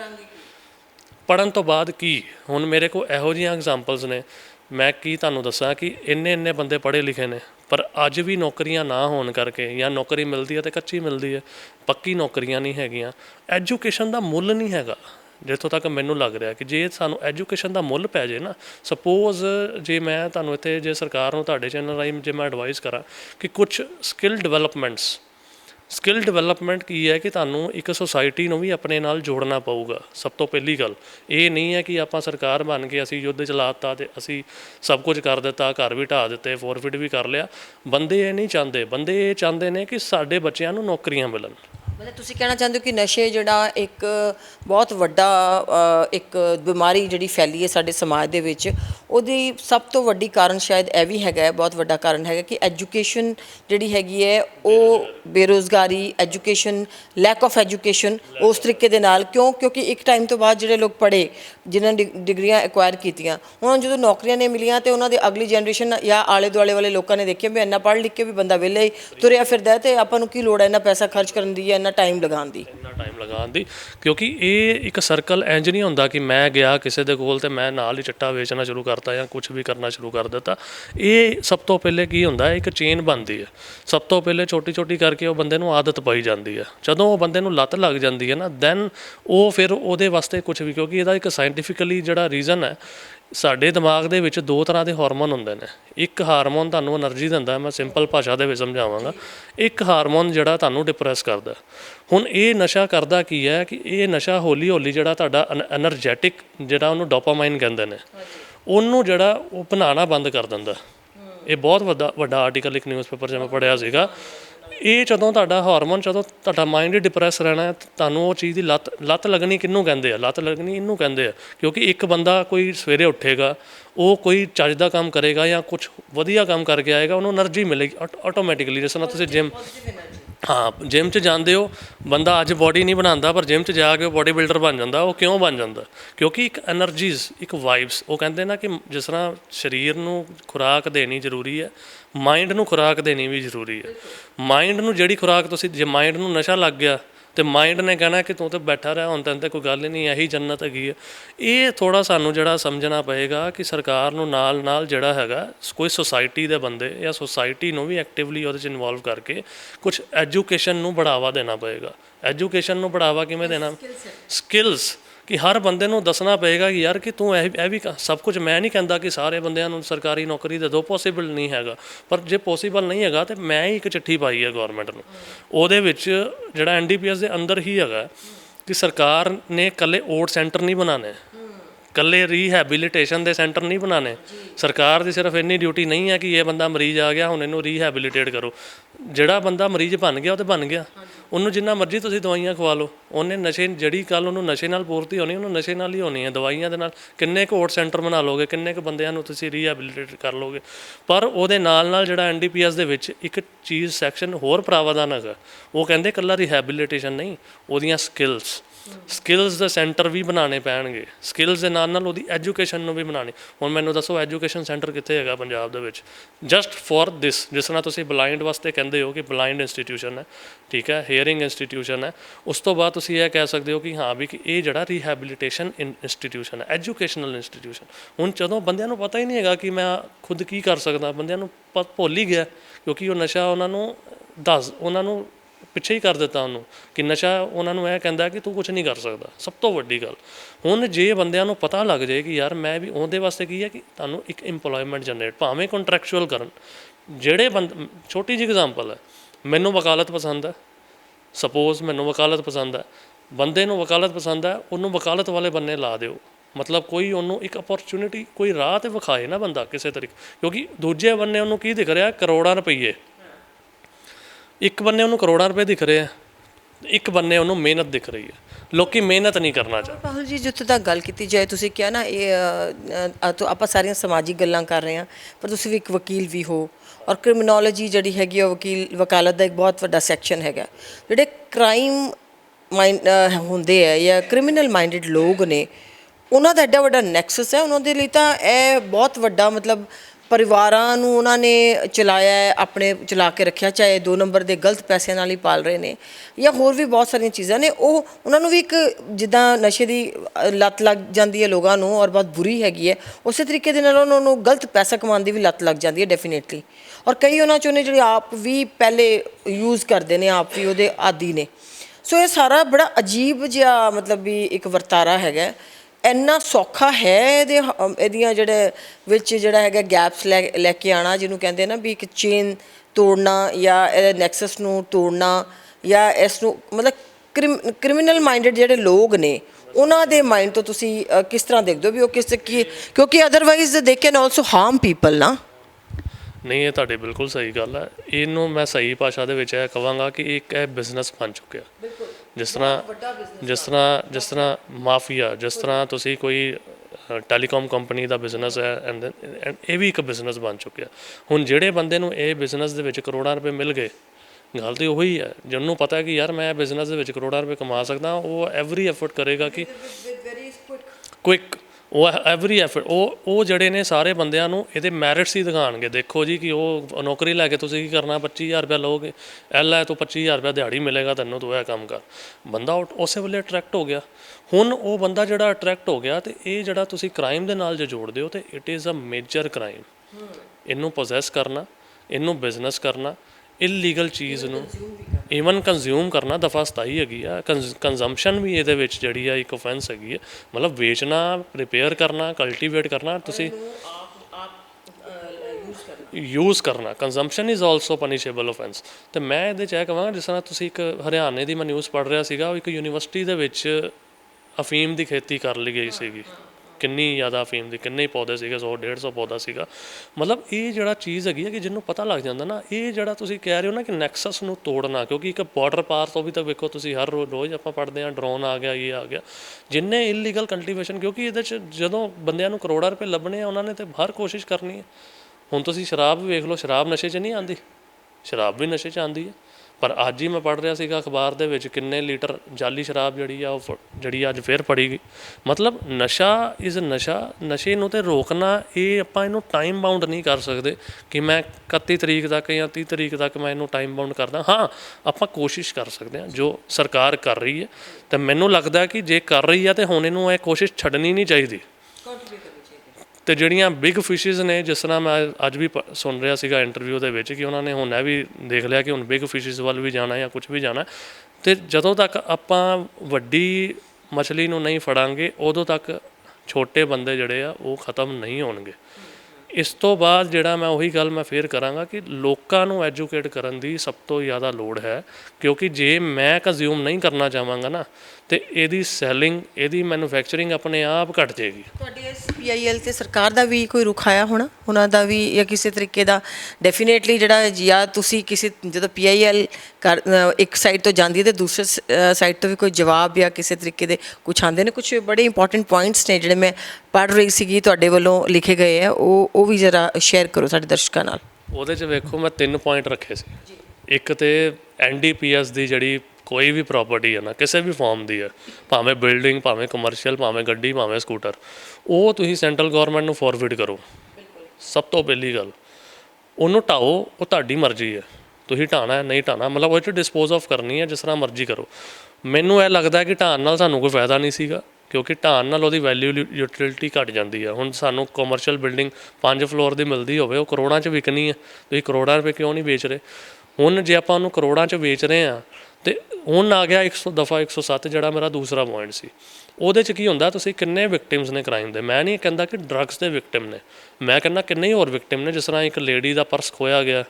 ਪੜਨ ਤੋਂ ਬਾਅਦ ਕੀ? ਹੁਣ ਮੇਰੇ ਕੋਲ ਇਹੋ ਜਿਹੀਆਂ ਐਗਜ਼ਾਮਪਲਸ ਨੇ। ਮੈਂ ਕੀ ਤੁਹਾਨੂੰ ਦੱਸਾਂ ਕਿ ਇੰਨੇ ਇੰਨੇ ਬੰਦੇ ਪੜ੍ਹੇ ਲਿਖੇ ਨੇ, ਪਰ ਅੱਜ ਵੀ ਨੌਕਰੀਆਂ ਨਾ ਹੋਣ ਕਰਕੇ ਜਾਂ ਨੌਕਰੀ ਮਿਲਦੀ ਹੈ ਤੇ ਕੱਚੀ ਮਿਲਦੀ ਹੈ, ਪੱਕੀ ਨੌਕਰੀਆਂ ਨਹੀਂ ਹੈਗੀਆਂ। ਐਜੂਕੇਸ਼ਨ ਦਾ ਮੁੱਲ ਨਹੀਂ ਹੈਗਾ। ਜਿੱਥੋਂ ਤੱਕ ਮੈਨੂੰ ਲੱਗ ਰਿਹਾ ਕਿ ਜੇ ਸਾਨੂੰ ਐਜੂਕੇਸ਼ਨ ਦਾ ਮੁੱਲ ਪੈ ਜੇ ਨਾ ਸਪੋਜ਼ ਜੇ ਮੈਂ ਤੁਹਾਨੂੰ ਇੱਥੇ, ਜੇ ਸਰਕਾਰ ਨੂੰ ਤੁਹਾਡੇ ਚੈਨਲ ਰਾਹੀਂ ਜੇ ਮੈਂ ਐਡਵਾਈਸ ਕਰਾਂ ਕਿ ਕੁਝ ਸਕਿੱਲ ਡਿਵੈਲਪਮੈਂਟਸ ਸਕਿੱਲ ਡਿਵੈਲਪਮੈਂਟ ਕੀ ਹੈ ਕਿ ਤੁਹਾਨੂੰ ਇੱਕ ਸੋਸਾਇਟੀ ਨੂੰ ਵੀ ਆਪਣੇ ਨਾਲ ਜੋੜਨਾ ਪਊਗਾ, ਸਭ ਤੋਂ ਪਹਿਲੀ ਗੱਲ। ਇਹ ਨਹੀਂ ਹੈ ਕਿ ਆਪਾਂ ਸਰਕਾਰ ਬਣ ਕੇ ਅਸੀਂ ਯੁੱਧ ਚਲਾਤਾ ਤੇ ਅਸੀਂ ਸਭ ਕੁਝ ਕਰ ਦਿੱਤਾ, ਘਰ ਵੀ ਢਾਹ ਦਿੱਤੇ ਫੋਰਫਿਟ ਵੀ ਕਰ ਲਿਆ। ਬੰਦੇ ਇਹ ਨਹੀਂ ਚਾਹੁੰਦੇ। ਬੰਦੇ ਇਹ ਚਾਹੁੰਦੇ ਨੇ ਕਿ ਸਾਡੇ ਬੱਚਿਆਂ ਨੂੰ ਨੌਕਰੀਆਂ ਮਿਲਣ। ਮਤਲਬ ਤੁਸੀਂ ਕਹਿਣਾ ਚਾਹੁੰਦੇ ਹੋ ਕਿ ਨਸ਼ੇ ਜਿਹੜਾ ਇੱਕ ਬਹੁਤ ਵੱਡਾ ਅ, ਇੱਕ ਬਿਮਾਰੀ ਜਿਹੜੀ ਫੈਲੀ ਹੈ ਸਾਡੇ ਸਮਾਜ ਦੇ ਵਿੱਚ ਉਹਦੀ ਸਭ ਤੋਂ ਵੱਡੀ ਕਾਰਨ ਸ਼ਾਇਦ ਇਹ ਵੀ ਹੈਗਾ ਹੈ ਬਹੁਤ ਵੱਡਾ ਕਾਰਨ ਹੈਗਾ ਕਿ ਐਜੂਕੇਸ਼ਨ ਜਿਹੜੀ ਹੈਗੀ ਹੈ ਉਹ ਬੇਰੋਜ਼ਗਾਰੀ ਐਜੂਕੇਸ਼ਨ ਲੈਕ ਆਫ ਐਜੂਕੇਸ਼ਨ ਉਸ ਤਰੀਕੇ ਦੇ ਨਾਲ ਕਿਉਂ? ਕਿਉਂਕਿ ਇੱਕ ਟਾਈਮ ਤੋਂ ਬਾਅਦ ਜਿਹੜੇ ਲੋਕ ਪੜ੍ਹੇ ਜਿਨ੍ਹਾਂ ਨੇ ਡਿ- ਡਿਗਰੀਆਂ ਐਕਵਾਇਰ ਕੀਤੀਆਂ ਉਹਨਾਂ ਨੂੰ ਜਦੋਂ ਨੌਕਰੀਆਂ ਨੇ ਮਿਲੀਆਂ ਤੇ ਉਹਨਾਂ ਦੀ ਅਗਲੀ ਜਨਰੇਸ਼ਨ ਜਾਂ ਆਲੇ ਦੁਆਲੇ ਵਾਲੇ ਲੋਕਾਂ ਨੇ ਦੇਖਿਆ ਵੀ ਇੰਨਾ ਪੜ੍ਹ ਲਿਖ ਕੇ ਵੀ ਬੰਦਾ ਵਿਹਲਾ ਹੀ ਤੁਰਿਆ ਫਿਰਦਾ ਹੈ ਤੇ ਆਪਾਂ ਨੂੰ ਕੀ ਲੋੜ ਹੈ ਇੰਨਾ ਪੈਸਾ ਖਰਚ ਕਰਨ ਦੀ ਜਾਂ ਇੰਨਾ ਟਾਈਮ ਲਗਾਉਣ ਦੀ। ਇੰਨਾ ਟਾਈਮ ਲਗਾਉਣ ਦੀ, ਕਿਉਂਕਿ ਇਹ ਇੱਕ ਸਰਕਲ ਇੰਜ ਨਹੀਂ ਹੁੰਦਾ ਕਿ ਮੈਂ ਗਿਆ ਕਿਸੇ ਦੇ ਕੋਲ ਤੇ ਮੈਂ ਨਾਲ ਹੀ ਚਿੱਟਾ ਵੇਚਣਾ ਸ਼ੁਰੂ ਕਰਤਾ ਜਾਂ ਕੁਝ ਵੀ ਕਰਨਾ ਸ਼ੁਰੂ ਕਰ ਦਿੱਤਾ। ਇਹ ਸਭ ਤੋਂ ਪਹਿਲੇ ਕੀ ਹੁੰਦਾ ਹੈ ਇੱਕ ਚੇਨ ਬਣਦੀ ਹੈ। ਸਭ ਤੋਂ ਪਹਿਲੇ ਛੋਟੀ ਛੋਟੀ ਕਰਕੇ ਉਹ ਬੰਦੇ ਨੂੰ ਆਦਤ ਪਾਈ ਜਾਂਦੀ ਹੈ। ਜਦੋਂ ਉਹ ਬੰਦੇ ਨੂੰ ਲੱਤ ਲੱਗ ਜਾਂਦੀ ਹੈ ਨਾ ਦੈਨ ਉਹ ਫਿਰ ਉਹਦੇ ਵਾਸਤੇ ਕੁਝ ਵੀ, ਕਿਉਂਕਿ ਇਹਦਾ ਇੱਕ ਸਾਇੰਟੀਫਿਕਲੀ ਜਿਹੜਾ ਰੀਜ਼ਨ ਹੈ ਸਾਡੇ ਦਿਮਾਗ ਦੇ ਵਿੱਚ ਦੋ ਤਰ੍ਹਾਂ ਦੇ ਹਾਰਮੋਨ ਹੁੰਦੇ ਨੇ। ਇੱਕ ਹਾਰਮੋਨ ਤੁਹਾਨੂੰ એનર્ਜੀ ਦਿੰਦਾ ਮੈਂ ਸਿੰਪਲ ਭਾਸ਼ਾ ਦੇ ਵਿੱਚ ਸਮਝਾਵਾਂਗਾ। ਇੱਕ ਹਾਰਮੋਨ ਜਿਹੜਾ ਤੁਹਾਨੂੰ ਡਿਪਰੈਸ ਕਰਦਾ ਹੁਣ ਇਹ ਨਸ਼ਾ ਕਰਦਾ ਕੀ ਹੈ ਕਿ ਇਹ ਨਸ਼ਾ ਹੌਲੀ ਹੌਲੀ ਜਿਹੜਾ ਤੁਹਾਡਾ એનર્ਜੈਟਿਕ ਜਿਹੜਾ ਉਹਨੂੰ ਡੋਪਾਮਾਈਨ ਕਹਿੰਦੇ ਨੇ, ਉਹਨੂੰ ਜਿਹੜਾ ਉਹ ਬਣਾਉਣਾ ਬੰਦ ਕਰ ਦਿੰਦਾ ਇਹ ਬਹੁਤ ਵੱਡਾ ਵੱਡਾ ਆਰਟੀਕਲ ਇੱਕ ਨਿਊਜ਼ਪੇਪਰ 'ਚ ਮੈਂ ਪੜਿਆ ਸੀਗਾ। ਇਹ ਜਦੋਂ ਤੁਹਾਡਾ ਹਾਰਮੋਨ ਜਦੋਂ ਤੁਹਾਡਾ ਮਾਈਂਡ ਡਿਪਰੈਸ ਰਹਿਣਾ ਤੁਹਾਨੂੰ ਉਹ ਚੀਜ਼ ਦੀ ਲੱਤ ਲੱਤ ਲੱਗਣੀ ਕਿੰਨੂੰ ਕਹਿੰਦੇ ਆ? ਲੱਤ ਲੱਗਣੀ ਇਹਨੂੰ ਕਹਿੰਦੇ ਆ। ਕਿਉਂਕਿ ਇੱਕ ਬੰਦਾ ਕੋਈ ਸਵੇਰੇ ਉੱਠੇਗਾ, ਉਹ ਕੋਈ ਚੱਜ ਦਾ ਕੰਮ ਕਰੇਗਾ ਜਾਂ ਕੁਝ ਵਧੀਆ ਕੰਮ ਕਰਕੇ ਆਏਗਾ, ਉਹਨੂੰ એનર્ਜੀ ਮਿਲੇਗੀ ਆਟੋਮੈਟਿਕਲੀ ਜਿਸ ਨਾਲ ਤੁਸੀਂ ਜਿਮ ਹਾਂ ਜਿਮ 'ਚ ਜਾਂਦੇ ਹੋ, ਬੰਦਾ ਅੱਜ ਬੋਡੀ ਨਹੀਂ ਬਣਾਉਂਦਾ, ਪਰ ਜਿਮ 'ਚ ਜਾ ਕੇ ਬੋਡੀ ਬਿਲਡਰ ਬਣ ਜਾਂਦਾ, ਉਹ ਕਿਉਂ ਬਣ ਜਾਂਦਾ? ਕਿਉਂਕਿ ਇੱਕ એનર્ਜੀਜ਼ ਇੱਕ ਵਾਈਬਸ ਉਹ ਕਹਿੰਦੇ ਨਾ ਕਿ ਜਿਸ ਤਰ੍ਹਾਂ ਸਰੀਰ ਨੂੰ ਖੁਰਾਕ ਦੇਣੀ ਜ਼ਰੂਰੀ ਹੈ ਮਾਈਂਡ ਨੂੰ ਖੁਰਾਕ ਦੇਣੀ ਵੀ ਜ਼ਰੂਰੀ ਹੈ। ਮਾਈਂਡ ਨੂੰ ਜਿਹੜੀ ਖੁਰਾਕ ਤੁਸੀਂ, ਜੇ ਮਾਈਂਡ ਨੂੰ ਨਸ਼ਾ ਲੱਗ ਗਿਆ ਤੇ ਮਾਈਂਡ ਨੇ ਕਹਿਣਾ ਕਿ ਤੂੰ ਤੇ ਬੈਠਾ ਰਹਿ ਹੁਣ ਤੈਨੂੰ ਤੇ ਕੋਈ ਗੱਲ ਹੀ ਨਹੀਂ ਇਹੀ ਜੰਨਤ ਹੈਗੀ ਹੈ ਇਹ ਥੋੜਾ ਸਾਨੂੰ ਜਿਹੜਾ ਸਮਝਣਾ ਪਏਗਾ ਕਿ ਸਰਕਾਰ ਨੂੰ ਨਾਲ ਨਾਲ ਜਿਹੜਾ ਹੈਗਾ ਕੋਈ ਸੁਸਾਇਟੀ ਦੇ ਬੰਦੇ ਜਾਂ ਸੁਸਾਇਟੀ ਨੂੰ ਵੀ ਐਕਟਿਵਲੀ ਉਹਦੇ ਚ ਇਨਵੋਲਵ ਕਰਕੇ ਕੁਝ ਐਜੂਕੇਸ਼ਨ ਨੂੰ ਬੜਾਵਾ ਦੇਣਾ ਪਏਗਾ। ਐਜੂਕੇਸ਼ਨ ਨੂੰ ਬੜਾਵਾ ਕਿਵੇਂ ਦੇਣਾ? ਸਕਿੱਲਸ ਕਿ ਹਰ ਬੰਦੇ ਨੂੰ ਦੱਸਣਾ ਪਏਗਾ ਕਿ ਯਾਰ ਕਿ ਤੂੰ ਇਹ ਇਹ ਵੀ ਕ- ਸਭ ਕੁਝ ਮੈਂ ਨਹੀਂ ਕਹਿੰਦਾ ਕਿ ਸਾਰੇ ਬੰਦਿਆਂ ਨੂੰ ਸਰਕਾਰੀ ਨੌਕਰੀ ਦੇ ਦੋ ਪੋਸੀਬਲ ਨਹੀਂ ਹੈਗਾ। ਪਰ ਜੇ ਪੋਸੀਬਲ ਨਹੀਂ ਹੈਗਾ ਤੇ ਮੈਂ ਹੀ ਇੱਕ ਚਿੱਠੀ ਪਾਈ ਹੈ ਗਵਰਨਮੈਂਟ ਨੂੰ। ਉਹਦੇ ਵਿੱਚ ਜਿਹੜਾ ਐਨਡੀਪੀਐਸ ਦੇ ਅੰਦਰ ਹੀ ਹੈਗਾ ਕਿ ਸਰਕਾਰ ਨੇ ਕੱਲੇ ਓਟ ਸੈਂਟਰ ਨਹੀਂ ਬਣਾਣੇ ਕੱਲੇ ਰੀਹੈਬਿਲਿਟੇਸ਼ਨ ਦੇ ਸੈਂਟਰ ਨਹੀਂ ਬਣਾਣੇ ਸਰਕਾਰ ਦੀ ਸਿਰਫ ਇੰਨੀ ਡਿਊਟੀ ਨਹੀਂ ਹੈ ਕਿ ਇਹ ਬੰਦਾ ਮਰੀਜ਼ ਆ ਗਿਆ ਹੁਣ ਇਹਨੂੰ ਰੀਹੈਬਿਲਿਟੇਟ ਕਰੋ। ਜਿਹੜਾ ਬੰਦਾ ਮਰੀਜ਼ ਬਣ ਗਿਆ ਉਹ ਤੇ ਬਣ ਗਿਆ। ਉਹਨੂੰ ਜਿੰਨਾ ਮਰਜ਼ੀ ਤੁਸੀਂ ਦਵਾਈਆਂ ਖਵਾ ਲਓ। ਉਹਨੇ ਨਸ਼ੇ ਜਿਹੜੀ ਕੱਲ ਉਹਨੂੰ ਨਸ਼ੇ ਨਾਲ ਪੂਰਤੀ ਹੋਣੀ ਉਹਨੂੰ ਨਸ਼ੇ ਨਾਲ ਹੀ ਹੋਣੀ ਹੈ ਦਵਾਈਆਂ ਦੇ ਨਾਲ। ਕਿੰਨੇ ਕੁ ਓਟ ਸੈਂਟਰ ਬਣਾ ਲੋਗੇ ਕਿੰਨੇ ਕੁ ਬੰਦਿਆਂ ਨੂੰ ਤੁਸੀਂ ਰੀਹੈਬਿਲਿਟੇਟ ਕਰ ਲੋਗੇ ਪਰ ਉਹਦੇ ਨਾਲ ਨਾਲ ਜਿਹੜਾ ਐਨਡੀਪੀਐਸ ਦੇ ਵਿੱਚ ਇੱਕ ਚੀਜ਼ ਸੈਕਸ਼ਨ ਹੋਰ ਪ੍ਰਾਵਧਾਨ ਹੈਗਾ। ਉਹ ਕਹਿੰਦੇ ਕੱਲਾ ਰੀਹੈਬਿਲਿਟੇਸ਼ਨ ਨਹੀਂ ਉਹਦੀਆਂ ਸਕਿੱਲਸ ਸਕਿੱਲਸ ਦੇ ਸੈਂਟਰ ਵੀ ਬਣਾਉਣੇ ਪੈਣਗੇ। ਸਕਿੱਲਸ ਦੇ ਨਾਲ ਨਾਲ ਉਹਦੀ ਐਜੂਕੇਸ਼ਨ ਨੂੰ ਵੀ ਬਣਾਉਣੀ। ਹੁਣ ਮੈਨੂੰ ਦੱਸੋ ਐਜੂਕੇਸ਼ਨ ਸੈਂਟਰ ਕਿੱਥੇ ਹੈਗਾ ਪੰਜਾਬ ਦੇ ਵਿੱਚ? ਜਸਟ ਫॉर ਦਿਸ ਜਿਸ ਤਰ੍ਹਾਂ ਤੁਸੀਂ ਬਲਾਈਂਡ ਵਾਸਤੇ ਕਹਿੰਦੇ ਹੋ ਕਿ ਬਲਾਈਂਡ ਇੰਸਟੀਟਿਊਸ਼ਨ ਹੈ, ਠੀਕ ਹੈ ਹੀਅਰਿੰਗ ਇੰਸਟੀਟਿਊਸ਼ਨ ਹੈ, ਉਸ ਤੋਂ ਬਾਅਦ ਤੁਸੀਂ ਇਹ ਕਹਿ ਸਕਦੇ ਹੋ ਕਿ ਹਾਂ ਵੀ ਕਿ ਇਹ ਜਿਹੜਾ ਰੀਹੈਬਿਲਿਟੇਸ਼ਨ ਇੰਸਟੀਟਿਊਸ਼ਨ ਹੈ ਐਜੂਕੇਸ਼ਨਲ ਇੰਸਟੀਟਿਊਸ਼ਨ ਹੁਣ ਜਦੋਂ ਬੰਦਿਆਂ ਨੂੰ ਪਤਾ ਹੀ ਨਹੀਂ ਹੈਗਾ ਕਿ ਮੈਂ ਖੁਦ ਕੀ ਕਰ ਸਕਦਾ, ਬੰਦਿਆਂ ਨੂੰ ਪ- ਭੁੱਲ ਹੀ ਗਿਆ, ਕਿਉਂਕਿ ਉਹ ਨਸ਼ਾ ਉਹਨਾਂ ਨੂੰ ਦੱਸ, ਉਹਨਾਂ ਨੂੰ ਪਿੱਛੇ ਹੀ ਕਰ ਦਿੱਤਾ ਉਹਨੂੰ ਕਿ ਨਸ਼ਾ ਉਹਨਾਂ ਨੂੰ ਇਹ ਕਹਿੰਦਾ ਕਿ ਤੂੰ ਕੁਝ ਨਹੀਂ ਕਰ ਸਕਦਾ, ਸਭ ਤੋਂ ਵੱਡੀ ਗੱਲ। ਹੁਣ ਜੇ ਬੰਦਿਆਂ ਨੂੰ ਪਤਾ ਲੱਗ ਜਾਏ ਕਿ ਯਾਰ ਮੈਂ ਵੀ ਉਹਦੇ ਵਾਸਤੇ ਕੀ ਹੈ ਕਿ ਤੁਹਾਨੂੰ ਇੱਕ EMPLOYMENT ਜਨਰੇਟ ਭਾਵੇਂ ਕੰਟਰੈਕਚੁਅਲ ਕਰਨ। ਜਿਹੜੇ ਬੰਦ, ਛੋਟੀ ਜਿਹੀ ਐਗਜ਼ਾਮਪਲ ਹੈ, ਮੈਨੂੰ ਵਕਾਲਤ ਪਸੰਦ ਹੈ। ਸਪੋਜ਼ ਮੈਨੂੰ ਵਕਾਲਤ ਪਸੰਦ ਹੈ, ਬੰਦੇ ਨੂੰ ਵਕਾਲਤ ਪਸੰਦ ਹੈ, ਉਹਨੂੰ ਵਕਾਲਤ ਵਾਲੇ ਬੰਨੇ ਲਾ ਦਿਓ। ਮਤਲਬ ਕੋਈ ਉਹਨੂੰ ਇੱਕ ਅਪੋਰਚੁਨਿਟੀ ਕੋਈ ਰਾਹ ਤੇ ਵਿਖਾਏ ਨਾ ਬੰਦਾ ਕਿਸੇ ਤਰੀਕੇ, ਕਿਉਂਕਿ ਦੂਜੇ ਬੰਨੇ ਉਹਨੂੰ ਕੀ ਦਿਖ ਰਿਹਾ, ਕਰੋੜਾਂ ਰੁਪਈਏ। ਇੱਕ ਬੰਨੇ ਉਹਨੂੰ ਕਰੋੜਾਂ ਰੁਪਏ ਦਿਖ ਰਹੇ ਆ ਇੱਕ ਬੰਨੇ ਉਹਨੂੰ ਮਿਹਨਤ ਦਿਖ ਰਹੀ ਹੈ ਲੋਕੀ ਮਿਹਨਤ ਨਹੀਂ ਕਰਨਾ ਚਾਹੁੰਦੇ। ਰਾਹੁਲ ਜੀ ਜਿੱਥੇ ਤੱਕ ਗੱਲ ਕੀਤੀ ਜਾਏ ਤੁਸੀਂ ਕਿਹਾ ਨਾ ਇਹ ਅ, ਅ, ਤਾਂ ਆਪਾਂ ਸਾਰੀਆਂ ਸਮਾਜਿਕ ਗੱਲਾਂ ਕਰ ਰਹੇ ਹਾਂ ਪਰ ਤੁਸੀਂ ਵੀ ਇੱਕ ਵਕੀਲ ਵੀ ਹੋ ਔਰ ਕ੍ਰਿਮੀਨੋਲੋਜੀ ਜਿਹੜੀ ਹੈਗੀ ਆ, ਉਹ ਵਕੀਲ ਵਕਾਲਤ ਦਾ ਇੱਕ ਬਹੁਤ ਵੱਡਾ ਸੈਕਸ਼ਨ ਹੈਗਾ। ਜਿਹੜੇ ਕ੍ਰਾਈਮ ਮਾਈਂਡ ਹੁੰਦੇ ਆ ਜਾਂ ਕ੍ਰਿਮੀਨਲ ਮਾਈਂਡਡ ਲੋਕ ਨੇ ਉਹਨਾਂ ਦਾ ਐਡਾ ਵੱਡਾ ਨੈਕਸਸ ਹੈ। ਉਹਨਾਂ ਦੇ ਲਈ ਤਾਂ ਇਹ ਬਹੁਤ ਵੱਡਾ ਮਤਲਬ ਪਰਿਵਾਰਾਂ ਨੂੰ ਉਹਨਾਂ ਨੇ ਚਲਾਇਆ ਹੈ, ਆਪਣੇ ਚਲਾ ਕੇ ਰੱਖਿਆ, ਚਾਹੇ ਦੋ ਨੰਬਰ ਦੇ ਗਲਤ ਪੈਸਿਆਂ ਨਾਲ ਹੀ ਪਾਲ ਰਹੇ ਨੇ ਜਾਂ ਹੋਰ ਵੀ ਬਹੁਤ ਸਾਰੀਆਂ ਚੀਜ਼ਾਂ ਨੇ, ਉਹ ਉਹਨਾਂ ਨੂੰ ਵੀ ਇੱਕ ਜਿੱਦਾਂ ਨਸ਼ੇ ਦੀ ਲੱਤ ਲੱਗ ਜਾਂਦੀ ਹੈ ਲੋਕਾਂ ਨੂੰ ਔਰ ਬਹੁਤ ਬੁਰੀ ਹੈਗੀ ਹੈ, ਉਸੇ ਤਰੀਕੇ ਦੇ ਨਾਲ ਉਹਨਾਂ ਨੂੰ ਗਲਤ ਪੈਸਾ ਕਮਾਉਣ ਦੀ ਵੀ ਲੱਤ ਲੱਗ ਜਾਂਦੀ ਹੈ ਡੈਫੀਨੇਟਲੀ ਔਰ ਕਈ ਉਹਨਾਂ ਚੋਂ ਨੇ ਜਿਹੜੇ ਆਪ ਵੀ ਪਹਿਲੇ ਯੂਜ਼ ਕਰਦੇ ਨੇ, ਆਪ ਵੀ ਉਹਦੇ ਆਦੀ ਨੇ। ਸੋ ਇਹ ਸਾਰਾ ਬੜਾ ਅਜੀਬ ਜਿਹਾ ਮਤਲਬ ਵੀ ਇੱਕ ਵਰਤਾਰਾ ਹੈਗਾ ਇੰਨਾ ਸੌਖਾ ਹੈ ਇਹਦੇ ਹ- ਇਹਦੀਆਂ ਜਿਹੜੇ ਵਿੱਚ ਜਿਹੜਾ ਹੈਗਾ ਗੈਪਸ ਲੈ ਲੈ ਕੇ ਆਣਾ ਜਿਹਨੂੰ ਕਹਿੰਦੇ ਨਾ ਵੀ ਇੱਕ ਚੇਨ ਤੋੜਨਾ ਜਾਂ ਇਹਦੇ ਨੈਕਸਸ ਨੂੰ ਤੋੜਨਾ ਜਾਂ ਇਸ ਨੂੰ ਮਤਲਬ ਕ੍ਰਿਮੀਨਲ ਮਾਈਂਡਡ ਜਿਹੜੇ ਲੋਕ ਨੇ ਉਹਨਾਂ ਦੇ ਮਾਈਂਡ ਤੋਂ ਤੁਸੀਂ ਅ, ਕਿਸ ਤਰ੍ਹਾਂ ਦੇਖਦੇ ਹੋ ਵੀ ਉਹ ਕਿਸ ਕੀ ਕਿਉਂਕਿ otherwise they can also ਹਾਰਮ people ਨਾ? ਨਹੀਂ ਇਹ ਤੁਹਾਡੀ ਬਿਲਕੁਲ ਸਹੀ ਗੱਲ ਹੈ। ਇਹਨੂੰ ਮੈਂ ਸਹੀ ਭਾਸ਼ਾ ਦੇ ਵਿੱਚ ਇਹ ਕਵਾਂਗਾ ਕਿ ਇੱਕ ਇਹ ਬਿਜ਼ਨਸ ਬਣ ਚੁੱਕਿਆ। ਜਿਸ ਤਰ੍ਹਾਂ ਜਿਸ ਤਰ੍ਹਾਂ ਜਿਸ ਤਰ੍ਹਾਂ ਮਾਫੀਆ ਜਿਸ ਤਰ੍ਹਾਂ ਤੁਸੀਂ ਕੋਈ ਟੈਲੀਕਾਮ ਕੰਪਨੀ ਦਾ ਬਿਜ਼ਨਸ ਹੈ ਐਂਡ ਇਹ ਵੀ ਇੱਕ ਬਿਜ਼ਨਸ ਬਣ ਚੁੱਕਿਆ। ਹੁਣ ਜਿਹੜੇ ਬੰਦੇ ਨੂੰ ਇਹ ਬਿਜ਼ਨਸ ਦੇ ਵਿੱਚ ਕਰੋੜਾਂ ਰੁਪਏ ਮਿਲ ਗਏ ਗੱਲ ਤੇ ਉਹੀ ਹੈ ਜਿਹਨੂੰ ਪਤਾ ਹੈ ਕਿ ਯਾਰ ਮੈਂ ਬਿਜ਼ਨਸ ਦੇ ਵਿੱਚ ਕਰੋੜਾਂ ਰੁਪਏ ਕਮਾ ਸਕਦਾ ਉਹ ਐਵਰੀ ਐਫਰਟ ਕਰੇਗਾ ਕਿ ਕੁਇਕ ਉਹ ਐਵਰੀ ਐਫਰਟ ਉਹ ਉਹ ਜਿਹੜੇ ਨੇ ਸਾਰੇ ਬੰਦਿਆਂ ਨੂੰ ਇਹਦੇ ਮੈਰਿਟਸ ਹੀ ਦਿਖਾਣਗੇ ਦੇਖੋ ਜੀ ਕਿ ਉਹ ਨੌਕਰੀ ਲੈ ਕੇ ਤੁਸੀਂ ਕੀ ਕਰਨਾ 25000 ਰੁਪਏ ਲਓਗੇ ਐਲ ਹੈ ਤੋਂ 25000 ਰੁਪਏ ਦਿਹਾੜੀ ਮਿਲੇਗਾ ਤੈਨੂੰ ਤੂੰ ਇਹ ਕੰਮ ਕਰ। ਬੰਦਾ ਉਸੇ ਵੇਲੇ ਅਟਰੈਕਟ ਹੋ ਗਿਆ। ਹੁਣ ਉਹ ਬੰਦਾ ਜਿਹੜਾ ਅਟਰੈਕਟ ਹੋ ਗਿਆ ਤੇ ਇਹ ਜਿਹੜਾ ਤੁਸੀਂ ਕ੍ਰਾਈਮ ਦੇ ਨਾਲ ਜੇ ਜੋੜਦੇ ਹੋ ਤੇ it is a major crime ਇਹਨੂੰ ਪੋਸੈਸ ਕਰਨਾ ਇਹਨੂੰ ਬਿਜ਼ਨਸ ਕਰਨਾ ਇਲੀਗਲ ਚੀਜ਼ ਨੂੰ ਈਵਨ ਕੰਜ਼ਿਊਮ ਕਰਨਾ ਦਫਾ 27 ਹੈਗੀ ਆ। ਕੰਜ਼ੰਪਸ਼ਨ ਵੀ ਇਹਦੇ ਵਿੱਚ ਜਿਹੜੀ ਆ ਇੱਕ ਆਫੈਂਸ ਹੈਗੀ ਆ। ਮਤਲਬ ਵੇਚਣਾ ਰਿਪੇਅਰ ਕਰਨਾ ਕਲਟੀਵੇਟ ਕਰਨਾ ਤੁਸੀਂ ਯੂਜ਼ ਕਰਨਾ। Consumption is also punishable offence ਤੇ ਮੈਂ ਇਹਦੇ ਚ ਇਹ ਕਹਾਂਗਾ ਜਿਸ ਤਰ੍ਹਾਂ ਤੁਸੀਂ ਇੱਕ ਹਰਿਆਣੇ ਦੀ ਮੈਂ ਨਿਊਜ਼ ਪੜ੍ਹ ਰਿਹਾ ਸੀਗਾ ਉਹ ਇੱਕ ਯੂਨੀਵਰਸਿਟੀ ਦੇ ਵਿੱਚ ਅਫੀਮ ਦੀ ਖੇਤੀ ਕਰ ਲਈ ਗਈ ਸੀਗੀ। ਕਿੰਨੀ ਜ਼ਿਆਦਾ ਅਫੀਮ ਦੀ, ਕਿੰਨੇ ਪੌਦੇ ਸੀਗੇ 100 150 ਪੌਦਾ ਸੀਗਾ। ਮਤਲਬ ਇਹ ਜਿਹੜਾ ਚੀਜ਼ ਹੈਗੀ ਹੈ ਕਿ ਜਿਹਨੂੰ ਪਤਾ ਲੱਗ ਜਾਂਦਾ ਨਾ, ਇਹ ਜਿਹੜਾ ਤੁਸੀਂ ਕਹਿ ਰਹੇ ਹੋ ਨਾ ਕਿ ਨੈਕਸਸ ਨੂੰ ਤੋੜਨਾ, ਕਿਉਂਕਿ ਇੱਕ ਬਾਰਡਰ ਪਾਰ ਤੋਂ ਵੀ ਤਾਂ ਵੇਖੋ ਤੁਸੀਂ ਹਰ ਰੋ- ਰੋਜ਼ ਆਪਾਂ ਪੜ੍ਹਦੇ ਹਾਂ ਡਰੋਨ ਆ ਗਿਆ, ਇਹ ਆ ਗਿਆ। ਜਿੰਨੇ ਇਲੀਗਲ ਕਲਟੀਵੇਸ਼ਨ ਕਿਉਂਕਿ ਇਹਦੇ ਚ ਜਦੋਂ ਬੰਦਿਆਂ ਨੂੰ ਕਰੋੜਾਂ ਰੁਪਏ ਲੱਭਣੇ ਆ, ਉਹਨਾਂ ਨੇ ਤੇ ਹਰ ਕੋਸ਼ਿਸ਼ ਕਰਨੀ ਹੈ ਹੁਣ ਤੁਸੀਂ ਸ਼ਰਾਬ ਵੀ ਵੇਖ ਲਓ, ਸ਼ਰਾਬ ਨਸ਼ੇ 'ਚ ਨਹੀਂ ਆਂਦੀ ਸ਼ਰਾਬ ਵੀ ਨਸ਼ੇ 'ਚ ਆਂਦੀ ਹੈ ਪਰ ਅੱਜ ਹੀ ਮੈਂ ਪੜ੍ਹ ਰਿਹਾ ਸੀਗਾ ਅਖਬਾਰ ਦੇ ਵਿੱਚ ਕਿੰਨੇ ਲੀਟਰ ਜਾਲੀ ਸ਼ਰਾਬ ਜਿਹੜੀ ਆ ਉਹ ਫ- ਜਿਹੜੀ ਅੱਜ ਫੇਰ ਫੜੀ ਗਈ। ਮਤਲਬ ਨਸ਼ਾ ਇਜ਼ ਨਸ਼ਾ, ਨਸ਼ੇ ਨੂੰ ਤੇ ਰੋਕਣਾ, ਇਹ ਆਪਾਂ ਇਹਨੂੰ ਟਾਈਮ ਬਾਉਂਡ ਨਹੀਂ ਕਰ ਸਕਦੇ ਕਿ ਮੈਂ 31 ਤਰੀਕ ਤੱਕ ਜਾਂ 30 ਤਰੀਕ ਤੱਕ ਮੈਂ ਇਹਨੂੰ ਟਾਈਮ ਬਾਉਂਡ ਕਰਦਾ। ਹਾਂ, ਆਪਾਂ ਕੋਸ਼ਿਸ਼ ਕਰ ਸਕਦੇ ਹਾਂ, ਜੋ ਸਰਕਾਰ ਕਰ ਰਹੀ ਹੈ। ਤੇ ਮੈਨੂੰ ਲੱਗਦਾ ਕਿ ਜੇ ਕਰ ਰਹੀ ਹੈ ਤੇ ਹੁਣ ਇਹਨੂੰ ਇਹ ਕੋਸ਼ਿਸ਼ ਛੱਡਣੀ ਨਹੀਂ ਚਾਹੀਦੀ। ਤੇ ਜਿਹੜੀਆਂ ਬਿਗ ਫਿਸ਼ਸ ਨੇ, ਜਿਸ ਤਰ੍ਹਾਂ ਮੈਂ ਅੱਜ ਵੀ ਪ- ਸੁਣ ਰਿਹਾ ਸੀਗਾ ਇੰਟਰਵਿਊ ਦੇ ਵਿੱਚ ਕਿ ਉਹਨਾਂ ਨੇ ਹੁਣ ਇਹ ਵੀ ਦੇਖ ਲਿਆ ਕਿ ਹੁਣ ਬਿਗ ਫਿਸ਼ਸ ਵੱਲ ਵੀ ਜਾਣਾ ਜਾਂ ਕੁਝ ਵੀ ਜਾਣਾ। ਤੇ ਜਦੋਂ ਤੱਕ ਆਪਾਂ ਵੱਡੀ ਮਛਲੀ ਨੂੰ ਨਹੀਂ ਫੜਾਂਗੇ, ਉਦੋਂ ਤੱਕ ਛੋਟੇ ਬੰਦੇ ਜਿਹੜੇ ਆ, ਉਹ ਖਤਮ ਨਹੀਂ ਹੋਣਗੇ। ਇਸ ਤੋਂ ਬਾਅਦ ਜਿਹੜਾ ਮੈਂ ਉਹੀ ਗੱਲ ਮੈਂ ਫੇਰ ਕਰਾਂਗਾ ਕਿ ਲੋਕਾਂ ਨੂੰ ਐਜੂਕੇਟ ਕਰਨ ਦੀ ਸਭ ਤੋਂ ਜ਼ਿਆਦਾ ਲੋੜ ਹੈ, ਕਿਉਂਕਿ ਜੇ ਮੈਂ ਕੰਜ਼ਿਊਮ ਨਹੀਂ ਕਰਨਾ ਚਾਹਾਂਗਾ ਨਾ ਤੇ ਇਹਦੀ ਸੈਲਿੰਗ ਇਹਦੀ ਮੈਨੂਫੈਕਚਰਿੰਗ ਆਪਣੇ ਆਪ ਘਟ ਜਾਏਗੀ। ਤੁਹਾਡੇ ਇਸ ਪੀਆਈਐਲ ਤੇ ਸਰਕਾਰ ਦਾ ਵੀ ਕੋਈ ਰੁਖ ਆਇਆ ਹੋਣਾ? ਉਹਨਾਂ ਦਾ ਵੀ ਜਾਂ ਕਿਸੇ ਤਰੀਕੇ ਦਾ ਡੈਫੀਨੇਟਲੀ ਜਿਹੜਾ ਜਾਂ ਤੁਸੀਂ ਕਿਸੇ ਜਦੋਂ ਪੀਆਈਐਲ ਇੱਕ ਸਾਈਡ ਤੋਂ ਜਾਂਦੀ ਹੈ ਤੇ ਦੂਸਰੇ ਸਾਈਡ ਤੋਂ ਵੀ ਕੋਈ ਜਵਾਬ ਜਾਂ ਕਿਸੇ ਤਰੀਕੇ ਦੇ ਕੁਝ ਆਉਂਦੇ ਨੇ? ਕੁਝ ਬੜੇ ਇੰਪੋਰਟੈਂਟ ਪੁਆਇੰਟਸ ਨੇ ਜਿਹੜੇ ਮੈਂ ਪੜ੍ਹ ਰਹੀ ਸੀਗੀ ਤੁਹਾਡੇ ਵੱਲੋਂ ਲਿਖੇ ਗਏ ਆ ਉਹ ਉਹ ਵੀ ਜ਼ਰਾ ਸ਼ੇਅਰ ਕਰੋ ਸਾਡੇ ਦਰਸ਼ਕਾਂ ਨਾਲ। ਉਹਦੇ 'ਚ ਵੇਖੋ ਮੈਂ ਤਿੰਨ ਪੁਆਇੰਟ ਰੱਖੇ ਸੀ। ਇੱਕ ਤੇ ਐਨਡੀਪੀਐਸ ਦੀ ਜਿਹੜੀ ਕੋਈ ਵੀ ਪ੍ਰਾਪਰਟੀ ਹੈ ਨਾ, ਕਿਸੇ ਵੀ ਫਾਰਮ ਦੀ ਹੈ, ਭਾਵੇਂ ਬਿਲਡਿੰਗ ਭਾਵੇਂ ਕਮਰਸ਼ੀਅਲ ਭਾਵੇਂ ਗੱਡੀ, ਭਾਵੇਂ ਸਕੂਟਰ ਉਹ ਤੁਸੀਂ ਸੈਂਟਰਲ ਗਵਰਨਮੈਂਟ ਨੂੰ ਫੋਰਵਰਡ ਕਰੋ। ਸਭ ਤੋਂ ਪਹਿਲੀ ਗੱਲ, ਉਹਨੂੰ ਢਾਓ, ਉਹ ਤੁਹਾਡੀ ਮਰਜ਼ੀ ਹੈ। ਤੁਸੀਂ ਢਾਣਾ ਹੈ, ਨਹੀਂ ਢਾਣਾ, ਮਤਲਬ ਉਹ 'ਚ ਡਿਸਪੋਜ਼ ਆਫ ਕਰਨੀ ਹੈ, ਜਿਸ ਤਰ੍ਹਾਂ ਮਰਜ਼ੀ ਕਰੋ। ਮੈਨੂੰ ਇਹ ਲੱਗਦਾ ਕਿ ਢਾਣ ਨਾਲ ਸਾਨੂੰ ਕੋਈ ਫਾਇਦਾ ਨਹੀਂ ਸੀਗਾ, ਕਿਉਂਕਿ ਢਾਣ ਨਾਲ ਉਹਦੀ ਵੈਲਿਊ ਯੂਟਿਲਿਟੀ ਘਟ ਜਾਂਦੀ ਹੈ। ਹੁਣ ਸਾਨੂੰ ਕਮਰਸ਼ੀਅਲ ਬਿਲਡਿੰਗ 5 ਫਲੋਰ ਦੀ ਮਿਲਦੀ ਹੋਵੇ, ਉਹ ਕਰੋੜਾਂ 'ਚ ਵਿਕਣੀ ਹੈ। ਤੁਸੀਂ ਕਰੋੜਾਂ ਰੁਪਏ ਕਿਉਂ ਨਹੀਂ ਵੇਚ ਰਹੇ? ਹੁਣ ਜੇ ਆਪਾਂ ਉਹਨੂੰ ਕਰੋੜਾਂ 'ਚ ਵੇਚ ਰਹੇ ਆ ਤੇ ਹੁਣ ਆ ਗਿਆ 100 ਦਫਾ 107 ਜਿਹੜਾ ਮੇਰਾ ਦੂਸਰਾ ਪੁਆਇੰਟ ਸੀ। ਉਹਦੇ 'ਚ ਕੀ ਹੁੰਦਾ ਤੁਸੀਂ ਕਿੰਨੇ ਵਿਕਟਿਮਸ ਨੇ ਕ੍ਰਾਈਮ ਦੇ? ਮੈਂ ਨਹੀਂ ਕਹਿੰਦਾ ਕਿ ਡਰੱਗਸ ਦੇ ਵਿਕਟਿਮ ਨੇ। ਮੈਂ ਕਹਿੰਦਾ ਕਿੰਨੇ ਹੀ ਹੋਰ ਵਿਕਟਿਮ ਨੇ ਜਿਸ ਤਰ੍ਹਾਂ ਇੱਕ ਲੇਡੀ ਦਾ ਪਰਸ ਖੋਇਆ ਗਿਆ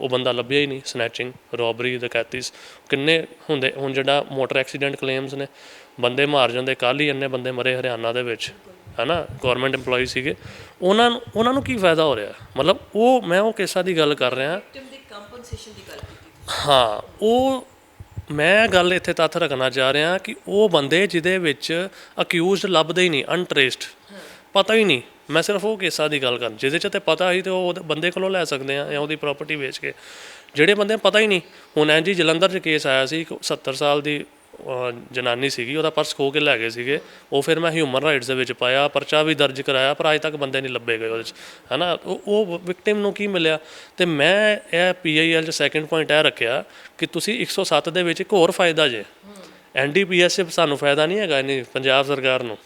ਉਹ ਬੰਦਾ ਲੱਭਿਆ ਹੀ ਨਹੀਂ ਸਨੈਚਿੰਗ ਰੋਬਰੀ ਡਕੈਤੀਸ ਕਿੰਨੇ ਹੁੰਦੇ ਹੁਣ ਜਿਹੜਾ ਮੋਟਰ ਐਕਸੀਡੈਂਟ ਕਲੇਮਸ ਨੇ ਬੰਦੇ ਮਾਰ ਜਾਂਦੇ ਕੱਲ੍ਹ ਹੀ ਇੰਨੇ ਬੰਦੇ ਮਰੇ ਹਰਿਆਣਾ ਦੇ ਵਿੱਚ ਹਨਾ ਗਵਰਨਮੈਂਟ EMPLOYE ਸੀਗੇ। ਉਹਨਾਂ ਨੂੰ ਉਹਨਾਂ ਨੂੰ ਕੀ ਫਾਇਦਾ ਹੋ ਰਿਹਾ? ਮਤਲਬ ਉਹ ਮੈਂ ਉਹ ਕੇਸਾਂ ਦੀ ਗੱਲ ਕਰ ਰਿਹਾ। ਹਾਂ ਉਹ ਮੈਂ ਗੱਲ ਇੱਥੇ ਤੱਥ ਰੱਖਣਾ ਚਾਹ ਰਿਹਾ ਕਿ ਉਹ ਬੰਦੇ ਜਿਹਦੇ ਵਿੱਚ ਅਕਿਊਜ਼ਡ ਲੱਭਦੇ ਹੀ ਨਹੀਂ ਅਨਟ੍ਰੇਸਡ ਪਤਾ ਹੀ ਨਹੀਂ। ਮੈਂ ਸਿਰਫ ਉਹ ਕੇਸਾਂ ਦੀ ਗੱਲ ਕਰ ਜਿਹਦੇ 'ਚ ਤੇ ਪਤਾ ਹੀ ਤੇ ਉਹ ਉਹਦੇ ਬੰਦੇ ਕੋਲੋਂ ਲੈ ਸਕਦੇ ਆ ਜਾਂ ਉਹਦੀ ਪ੍ਰਾਪਰਟੀ ਵੇਚ ਕੇ। ਜਿਹੜੇ ਬੰਦੇ ਨੂੰ ਪਤਾ ਹੀ ਨਹੀਂ। ਹੁਣ ਐਂ ਜੀ ਜਲੰਧਰ 'ਚ ਕੇਸ ਆਇਆ ਸੀ, ਇੱਕ 70 ਸਾਲ ਦੀ ਜਨਾਨੀ ਸੀਗੀ ਉਹਦਾ ਪਰਸ ਖੋ ਕੇ ਲੈ ਗਏ ਸੀਗੇ। ਉਹ ਫਿਰ ਮੈਂ ਹਿਊਮਨ ਰਾਈਟਸ ਦੇ ਵਿੱਚ ਪਾਇਆ ਪਰਚਾ ਵੀ ਦਰਜ ਕਰਾਇਆ ਪਰ ਅਜੇ ਤੱਕ ਬੰਦੇ ਨਹੀਂ ਲੱਭੇ ਗਏ ਉਹਦੇ 'ਚ ਹਨਾ? ਉਹ ਵਿਕਟਿਮ ਨੂੰ ਕੀ ਮਿਲਿਆ? ਤੇ ਮੈਂ ਇਹ ਪੀਆਈਐਲ 'ਚ ਸੈਕੰਡ ਪੁਆਇੰਟ ਇਹ ਰੱਖਿਆ ਕਿ ਤੁਸੀਂ 107 ਦੇ ਵਿੱਚ ਇੱਕ ਹੋਰ ਫਾਇਦਾ ਜੇ। ਐਨਡੀਪੀਐਸ ਸਾਨੂੰ ਫਾਇਦਾ ਨਹੀਂ ਹੈਗਾ ਨਹੀਂ ਪੰਜਾਬ ਸਰਕਾਰ ਨੂੰ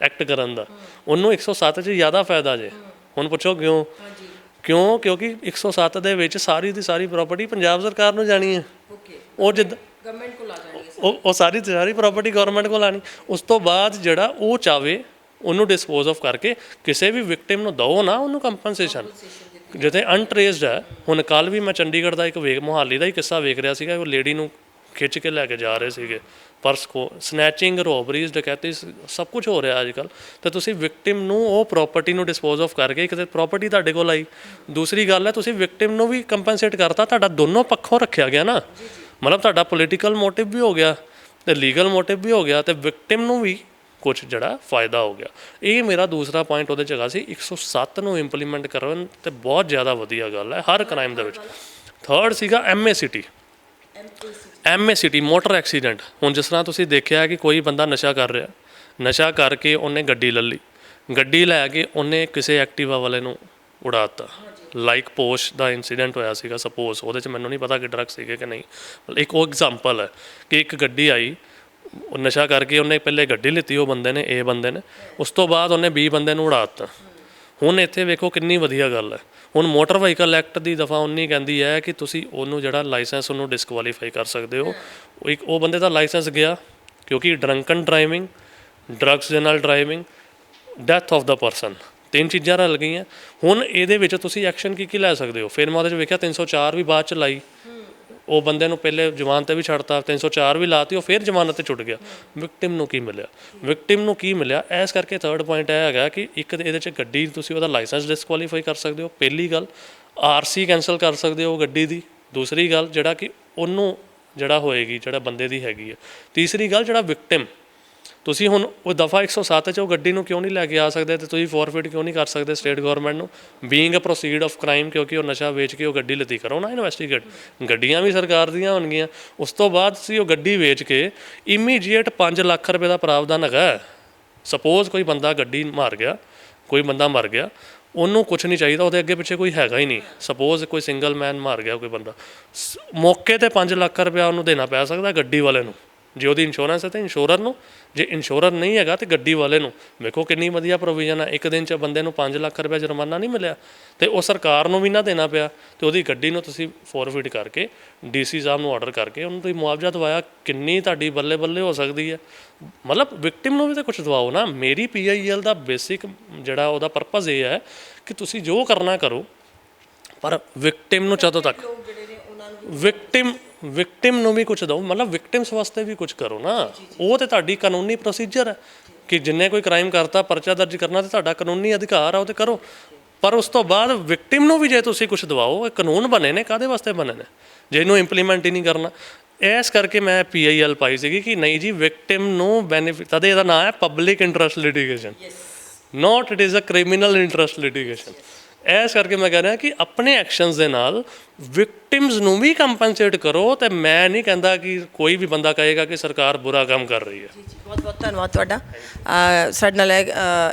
ਐਕਟ ਕਰਨ ਦਾ। ਉਹਨੂੰ 107 'ਚ ਜ਼ਿਆਦਾ ਫਾਇਦਾ ਜੇ। ਹੁਣ ਪੁੱਛੋ ਕਿਉਂ? ਕਿਉਂ? ਕਿਉਂਕਿ 107 ਦੇ ਵਿੱਚ ਸਾਰੀ ਦੀ ਸਾਰੀ ਪ੍ਰਾਪਰਟੀ ਪੰਜਾਬ ਸਰਕਾਰ ਨੂੰ ਜਾਣੀ ਹੈ। ਓਕੇ ਉਹ ਜਿੱਦ ਗਵਰਨਮੈਂਟ ਕੋਲ ਆ ਜਾਣੀ ਉਹ ਉਹ ਸਾਰੀ ਦੀ ਸਾਰੀ ਪ੍ਰਾਪਰਟੀ ਗਵਰਨਮੈਂਟ ਕੋਲ ਆਣੀ ਉਸ ਤੋਂ ਬਾਅਦ ਜਿਹੜਾ ਉਹ ਚਾਵੇ, ਉਹਨੂੰ ਡਿਸਪੋਜ਼ ਆਫ ਕਰਕੇ ਕਿਸੇ ਵੀ ਵਿਕਟਿਮ ਨੂੰ ਦਿਓ ਨਾ, ਉਹਨੂੰ ਕੰਪਨਸੇਸ਼ਨ ਜਿੱਥੇ ਅਨਟ੍ਰੇਸਡ ਹੈ, ਹੁਣ ਕੱਲ ਵੀ ਮੈਂ ਚੰਡੀਗੜ੍ਹ ਦਾ ਇੱਕ ਵੇਖ, ਮੁਹਾਲੀ ਦਾ ਹੀ ਕਿੱਸਾ ਵੇਖ ਰਿਹਾ ਸੀਗਾ, ਉਹ ਲੇਡੀ ਨੂੰ ਖਿੱਚ ਕੇ ਲੈ ਕੇ ਜਾ ਰਹੇ ਸੀਗੇ। ਪਰਸ ਕੋ ਸਨੈਚਿੰਗ ਰੋਬਰੀਜ਼ ਡਕੈਤੀ ਸਭ ਕੁਝ ਹੋ ਰਿਹਾ ਅੱਜ ਕੱਲ ਤਾਂ ਤੁਸੀਂ ਵਿਕਟਿਮ ਨੂੰ ਉਹ ਪ੍ਰਾਪਰਟੀ ਨੂੰ ਡਿਸਪੋਜ਼ ਆਫ ਕਰਕੇ ਕਿਤੇ ਪ੍ਰਾਪਰਟੀ ਤੁਹਾਡੇ ਕੋਲ ਆਈ। ਦੂਸਰੀ ਗੱਲ ਹੈ, ਤੁਸੀਂ ਵਿਕਟਿਮ ਨੂੰ ਵੀ ਕੰਪਨਸੇਟ ਕਰਤਾ, ਤੁਹਾਡਾ ਦੋਨੋਂ ਪੱਖੋਂ ਰੱਖਿਆ ਗਿਆ ਨਾ। ਮਤਲਬ ਤੁਹਾਡਾ ਪੋਲੀਟੀਕਲ ਮੋਟਿਵ ਵੀ ਹੋ ਗਿਆ ਤੇ ਲੀਗਲ ਮੋਟਿਵ ਵੀ ਹੋ ਗਿਆ ਤੇ ਵਿਕਟਿਮ ਨੂੰ ਵੀ ਕੁਝ ਜਿਹੜਾ ਫਾਇਦਾ ਹੋ ਗਿਆ। ਇਹ ਮੇਰਾ ਦੂਸਰਾ ਪੁਆਇੰਟ ਉਹਦੇ ਚ ਹੈਗਾ ਸੀ 107 ਨੂੰ ਇੰਪਲੀਮੈਂਟ ਕਰਨ ਤੇ ਬਹੁਤ ਜ਼ਿਆਦਾ ਵਧੀਆ ਗੱਲ ਹੈ, ਹਰ ਕ੍ਰਾਈਮ ਦੇ ਵਿੱਚ। ਥਰਡ ਸੀਗਾ ਐਮਏਸੀਟੀ ਐਮਏਸੀਟੀ ਮੋਟਰ ਐਕਸੀਡੈਂਟ ਹੁਣ ਜਿਸ ਤਰ੍ਹਾਂ ਤੁਸੀਂ ਦੇਖਿਆ ਕਿ ਕੋਈ ਬੰਦਾ ਨਸ਼ਾ ਕਰ ਰਿਹਾ, ਨਸ਼ਾ ਕਰਕੇ ਉਹਨੇ ਗੱਡੀ ਲੈ ਲਈ, ਗੱਡੀ ਲੈ ਕੇ ਉਹਨੇ ਕਿਸੇ ਐਕਟਿਵਾ ਵਾਲੇ ਨੂੰ ਉਡਾਤਾ ਲਾਈਕ ਪੋਸ਼ ਦਾ ਇਨਸੀਡੈਂਟ ਹੋਇਆ ਸੀਗਾ ਸਪੋਜ਼ ਉਹਦੇ ਚ ਮੈਨੂੰ ਨਹੀਂ ਪਤਾ ਕਿ ਡਰਗ ਸੀਗੇ ਕਿ ਨਹੀਂ। ਇੱਕ ਉਹ ਐਗਜ਼ਾਮਪਲ ਹੈ ਕਿ ਇੱਕ ਗੱਡੀ ਆਈ, ਉਹ ਨਸ਼ਾ ਕਰਕੇ ਉਹਨੇ ਪਹਿਲੇ ਗੱਡੀ ਲਿੱਤੀ ਉਹ ਬੰਦੇ ਨੇ ਏ ਬੰਦੇ ਨੇ। ਉਸ ਤੋਂ ਬਾਅਦ ਉਹਨੇ ਬੀ ਬੰਦੇ ਨੂੰ ਉਡਾ ਦਿੱਤਾ। ਹੁਣ ਇੱਥੇ ਵੇਖੋ ਕਿੰਨੀ ਵਧੀਆ ਗੱਲ ਹੈ। ਹੁਣ ਮੋਟਰ ਵਹੀਕਲ ਐਕਟ ਦੀ ਦਫਾ 19 ਕਹਿੰਦੀ ਹੈ ਕਿ ਤੁਸੀਂ ਉਹਨੂੰ ਜਿਹੜਾ ਲਾਇਸੈਂਸ ਉਹਨੂੰ ਡਿਸਕੁਆਲੀਫਾਈ ਕਰ ਸਕਦੇ ਹੋ। ਉਹ ਇੱਕ, ਉਹ ਬੰਦੇ ਦਾ ਲਾਇਸੈਂਸ ਗਿਆ ਕਿਉਂਕਿ ਡਰੰਕਨ ਡਰਾਈਵਿੰਗ ਡਰੱਗਸ ਦੇ ਨਾਲ driving death of the person ਤਿੰਨ ਚੀਜ਼ਾਂ ਰਲ ਗਈਆਂ। ਹੁਣ ਇਹਦੇ ਵਿੱਚ ਤੁਸੀਂ ਐਕਸ਼ਨ ਕੀ ਕੀ ਲੈ ਸਕਦੇ ਹੋ? ਫਿਰ ਮੈਂ ਉਹਦੇ ਵਿੱਚ ਵੇਖਿਆ 304 ਵੀ ਬਾਅਦ ਚ ਲਾਈ। ਉਹ ਬੰਦੇ ਨੂੰ ਪਹਿਲੇ ਜਮਾਨ ਤੇ ਵੀ ਛੱਡਤਾ 304 ਵੀ ਲਾਤੀ, ਉਹ ਫਿਰ ਜ਼ਮਾਨਤ ਤੇ ਛੁੱਟ ਗਿਆ। ਵਿਕਟਿਮ ਨੂੰ ਕੀ ਮਿਲਿਆ? ਵਿਕਟਿਮ ਨੂੰ ਕੀ ਮਿਲਿਆ? ਇਸ ਕਰਕੇ ਥਰਡ ਪੁਆਇੰਟ ਇਹ ਹੈਗਾ ਕਿ ਇੱਕ ਤੇ ਇਹਦੇ ਚ ਗੱਡੀ ਤੁਸੀਂ ਉਹਦਾ ਲਾਇਸੈਂਸ ਡਿਸਕੁਆਲੀਫਾਈ ਕਰ ਸਕਦੇ ਹੋ, ਪਹਿਲੀ ਗੱਲ। ਆਰਸੀ ਕੈਨਸਲ ਕਰ ਸਕਦੇ ਹੋ ਗੱਡੀ ਦੀ। ਦੂਸਰੀ ਗੱਲ ਜਿਹੜਾ ਕਿ ਉਹਨੂੰ ਜਿਹੜਾ ਹੋਏਗੀ, ਜਿਹੜਾ ਬੰਦੇ ਦੀ ਹੈਗੀ ਹੈ ਤੀਸਰੀ ਗੱਲ ਜਿਹੜਾ ਵਿਕਟਿਮ ਤੁਸੀਂ ਹੁਣ ਉਹ ਦਫਾ 107 ਚ ਉਹ ਗੱਡੀ ਨੂੰ ਕਿਉਂ ਨਹੀਂ ਲੈ ਕੇ ਆ ਸਕਦੇ ਤੇ ਤੁਸੀਂ ਫੋਰਫਿਟ ਕਿਉਂ ਨਹੀਂ ਕਰ ਸਕਦੇ ਸਟੇਟ ਗਵਰਨਮੈਂਟ ਨੂੰ? Being a proceed of crime ਕਿਉਂਕਿ ਉਹ ਨਸ਼ਾ ਵੇਚ ਕੇ ਉਹ ਗੱਡੀ ਲਿੱਤੀ ਕਰੋ ਨਾ ਇਨਵੈਸਟੀਗੇਟ ਗੱਡੀਆਂ ਵੀ ਸਰਕਾਰ ਦੀਆਂ ਹੋਣਗੀਆਂ। ਉਸ ਤੋਂ ਬਾਅਦ ਤੁਸੀਂ ਉਹ ਗੱਡੀ ਵੇਚ ਕੇ ਇਮੀਡੀਏਟ 5 ਲੱਖ ਰੁਪਏ ਦਾ ਪ੍ਰਾਵਧਾਨ ਹੈਗਾ ਸਪੋਜ਼ ਕੋਈ ਬੰਦਾ ਗੱਡੀ ਮਾਰ ਗਿਆ, ਕੋਈ ਬੰਦਾ ਮਰ ਗਿਆ, ਉਹਨੂੰ ਕੁਝ ਨਹੀਂ ਚਾਹੀਦਾ, ਉਹਦੇ ਅੱਗੇ ਪਿੱਛੇ ਕੋਈ ਹੈਗਾ ਹੀ ਨਹੀਂ। ਸਪੋਜ਼ ਕੋਈ ਸਿੰਗਲ ਮੈਨ ਮਾਰ ਗਿਆ ਕੋਈ ਬੰਦਾ। ਸ- ਮੌਕੇ ਤੇ 5 ਲੱਖ ਰੁਪਇਆ ਉਹਨੂੰ ਦੇਣਾ ਪੈ ਸਕਦਾ ਗੱਡੀ ਵਾਲੇ ਨੂੰ। ਜੇ ਉਹਦੀ ਇੰਸ਼ੋਰੈਂਸ ਹੈ ਤੇ ਇੰਸ਼ੋਰਰ ਨੂੰ ਜੇ ਇੰਸ਼ੋਰਰ ਨਹੀਂ ਹੈਗਾ ਤੇ ਗੱਡੀ ਵਾਲੇ ਨੂੰ। ਵੇਖੋ ਕਿੰਨੀ ਵਧੀਆ ਪ੍ਰੋਵੀਜ਼ਨ ਹੈ ਇੱਕ ਦਿਨ ਚ ਬੰਦੇ ਨੂੰ 5 ਲੱਖ ਰੁਪਏ ਜੁਰਮਾਨਾ ਨਹੀਂ ਮਿਲਿਆ। ਤੇ ਉਹ ਸਰਕਾਰ ਨੂੰ ਵੀ ਨਾ ਦੇਣਾ ਪਿਆ ਤੇ ਉਹਦੀ ਗੱਡੀ ਨੂੰ ਤੁਸੀਂ ਫੋਰਫਿਟ ਕਰਕੇ ਡੀਸੀ ਸਾਹਿਬ ਨੂੰ ਆਰਡਰ ਕਰਕੇ ਉਹਨੂੰ ਤੁਸੀਂ ਮੁਆਵਜ਼ਾ ਦਵਾਇਆ ਕਿੰਨੀ ਤੁਹਾਡੀ ਬੱਲੇ ਬੱਲੇ ਹੋ ਸਕਦੀ ਹੈ। ਮਤਲਬ ਵਿਕਟਿਮ ਨੂੰ ਵੀ ਤਾਂ ਕੁਝ ਦਵਾਓ ਨਾ। ਮੇਰੀ ਪੀਆਈਐਲ ਦਾ ਬੇਸਿਕ ਜਿਹੜਾ ਉਹਦਾ ਪਰਪਸ ਇਹ ਹੈ ਕਿ ਤੁਸੀਂ ਜੋ ਕਰਨਾ ਕਰੋ ਪਰ ਵਿਕਟਿਮ ਨੂੰ ਜਦੋਂ ਤੱਕ ਵਿਕਟਿਮ ਵਿਕਟਿਮ ਨੂੰ ਵੀ ਕੁਝ ਦਿਓ ਮਤਲਬ ਵਿਕਟਿਮਸ ਵਾਸਤੇ ਵੀ ਕੁਝ ਕਰੋ ਨਾ। ਉਹ ਤੇ ਤੁਹਾਡੀ ਕਾਨੂੰਨੀ ਪ੍ਰੋਸੀਜਰ ਹੈ ਕਿ ਜਿੰਨੇ ਕੋਈ ਕ੍ਰਾਈਮ ਕਰਤਾ ਪਰਚਾ ਦਰਜ ਕਰਨਾ ਤੇ ਤੁਹਾਡਾ ਕਾਨੂੰਨੀ ਅਧਿਕਾਰ ਆ ਉਹ ਤੇ ਕਰੋ। ਪਰ ਉਸ ਤੋਂ ਬਾਅਦ ਵਿਕਟਿਮ ਨੂੰ ਵੀ ਜੇ ਤੁਸੀਂ ਕੁਝ ਦਵਾਓ ਇਹ ਕਾਨੂੰਨ ਬਣੇ ਨੇ ਕਾਦੇ ਵਾਸਤੇ ਬਣੇ ਨੇ? ਜੇ ਇਹਨੂੰ ਇੰਪਲੀਮੈਂਟ ਹੀ ਨਹੀਂ ਕਰਨਾ। ਇਸ ਕਰਕੇ ਮੈਂ ਪੀਆਈਐਲ ਪਾਈ ਸੀਗੀ ਕਿ ਨਹੀਂ ਜੀ ਵਿਕਟਿਮ ਨੂੰ ਬੈਨੀਫਿਟ ਤਦੇ ਇਹਦਾ ਨਾਮ ਹੈ public interest litigation not it is a criminal interest litigation ਇਸ ਕਰਕੇ ਮੈਂ ਕਹਿ ਰਿਹਾ ਕਿ ਆਪਣੇ ਐਕਸ਼ਨਸ ਦੇ ਨਾਲ ਵਿਕਟਿਮਸ ਨੂੰ ਵੀ ਕੰਪਨਸੇਟ ਕਰੋ ਤੇ ਮੈਂ ਨਹੀਂ ਕਹਿੰਦਾ ਕਿ ਕੋਈ ਵੀ ਬੰਦਾ ਕਹੇਗਾ ਕਿ ਸਰਕਾਰ ਬੁਰਾ ਕੰਮ ਕਰ ਰਹੀ ਹੈ। ਬਹੁਤ ਬਹੁਤ ਧੰਨਵਾਦ ਤੁਹਾਡਾ। ਸਾਡੇ ਨਾਲ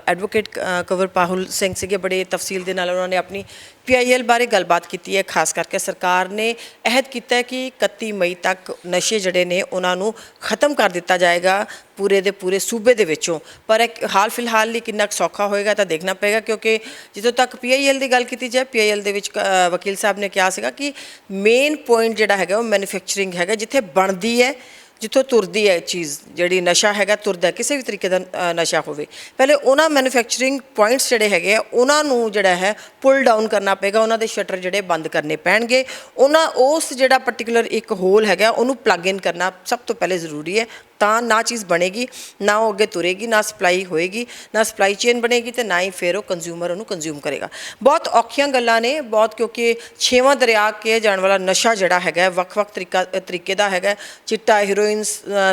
ਐਡਵੋਕੇਟ ਕਵਰ ਪਾਹੁਲ ਸਿੰਘ ਸੀਗੇ ਬੜੇ ਤਫਸੀਲ ਦੇ ਨਾਲ ਉਹਨਾਂ ਨੇ ਆਪਣੀ ਪੀਆਈਐਲ ਬਾਰੇ ਗੱਲਬਾਤ ਕੀਤੀ ਹੈ। ਖਾਸ ਕਰਕੇ ਸਰਕਾਰ ਨੇ ਅਹਿਦ ਕੀਤਾ ਹੈ ਕਿ 31 ਮਈ ਤੱਕ ਨਸ਼ੇ ਜਿਹੜੇ ਨੇ ਉਹਨਾਂ ਨੂੰ ਖਤਮ ਕਰ ਦਿੱਤਾ ਜਾਏਗਾ ਪੂਰੇ ਦੇ ਪੂਰੇ ਸੂਬੇ ਦੇ ਵਿੱਚੋਂ। ਪਰ ਹਾਲ ਫਿਲਹਾਲ ਲਈ ਕਿੰਨਾ ਕੁ ਸੌਖਾ ਹੋਏਗਾ ਤਾਂ ਦੇਖਣਾ ਪਏਗਾ ਕਿਉਂਕਿ ਜਦੋਂ ਤੱਕ ਪੀਆਈਐਲ ਦੀ ਗੱਲ ਕੀਤੀ ਜਾਏ ਪੀਆਈਐਲ ਦੇ ਵਿੱਚ ਅ, ਵਕੀਲ ਸਾਹਿਬ ਨੇ ਕਿਹਾ ਸੀਗਾ ਕਿ ਮੇਨ ਪੁਆਇੰਟ ਜਿਹੜਾ ਹੈਗਾ ਉਹ ਮੈਨੂਫੈਕਚਰਿੰਗ ਹੈਗਾ, ਜਿੱਥੇ ਬਣਦੀ ਹੈ, ਜਿੱਥੋਂ ਤੁਰਦੀ ਹੈ ਚੀਜ਼, ਜਿਹੜੀ ਨਸ਼ਾ ਹੈਗਾ, ਤੁਰਦਾ ਕਿਸੇ ਵੀ ਤਰੀਕੇ ਦਾ ਨਸ਼ਾ ਹੋਵੇ। ਪਹਿਲੇ ਉਹਨਾਂ ਮੈਨੂਫੈਕਚਰਿੰਗ ਪੁਆਇੰਟਸ ਜਿਹੜੇ ਹੈਗੇ ਆ, ਉਹਨਾਂ ਨੂੰ ਜਿਹੜਾ ਹੈ ਪੁਲ ਡਾਊਨ ਕਰਨਾ ਪਏਗਾ, ਉਹਨਾਂ ਦੇ ਸ਼ਟਰ ਜਿਹੜੇ ਬੰਦ ਕਰਨੇ ਪੈਣਗੇ। ਉਹਨਾਂ, ਉਸ ਜਿਹੜਾ ਪਾਰਟਿਕੂਲਰ ਇੱਕ ਹੋਲ ਹੈਗਾ, ਉਹਨੂੰ ਪਲੱਗ ਇਨ ਕਰਨਾ ਸਭ ਤੋਂ ਪਹਿਲੇ ਜ਼ਰੂਰੀ ਹੈ। ਤਾਂ ਨਾ ਚੀਜ਼ ਬਣੇਗੀ, ਨਾ ਉਹ ਅੱਗੇ ਤੁਰੇਗੀ, ਨਾ ਸਪਲਾਈ ਹੋਏਗੀ, ਨਾ ਸਪਲਾਈ ਚੇਨ ਬਣੇਗੀ ਤੇ ਨਾ ਹੀ ਫਿਰ ਉਹ ਕੰਜ਼ਿਊਮਰ ਉਹਨੂੰ ਕੰਜ਼ਿਊਮ ਕਰੇਗਾ। ਬਹੁਤ ਔਖੀਆਂ ਗੱਲਾਂ ਨੇ, ਬਹੁਤ ਕਿਉਂਕਿ ਛੇਵਾਂ ਦਰਿਆ ਕੇ ਜਾਣ ਵਾਲਾ ਨਸ਼ਾ ਜਿਹੜਾ ਹੈਗਾ, ਵੱਖ-ਵੱਖ ਤਰੀਕਾ, ਤਰੀਕੇ ਦਾ ਹੈਗਾ। ਚਿੱਟਾ ਹੀਰੋਇਨ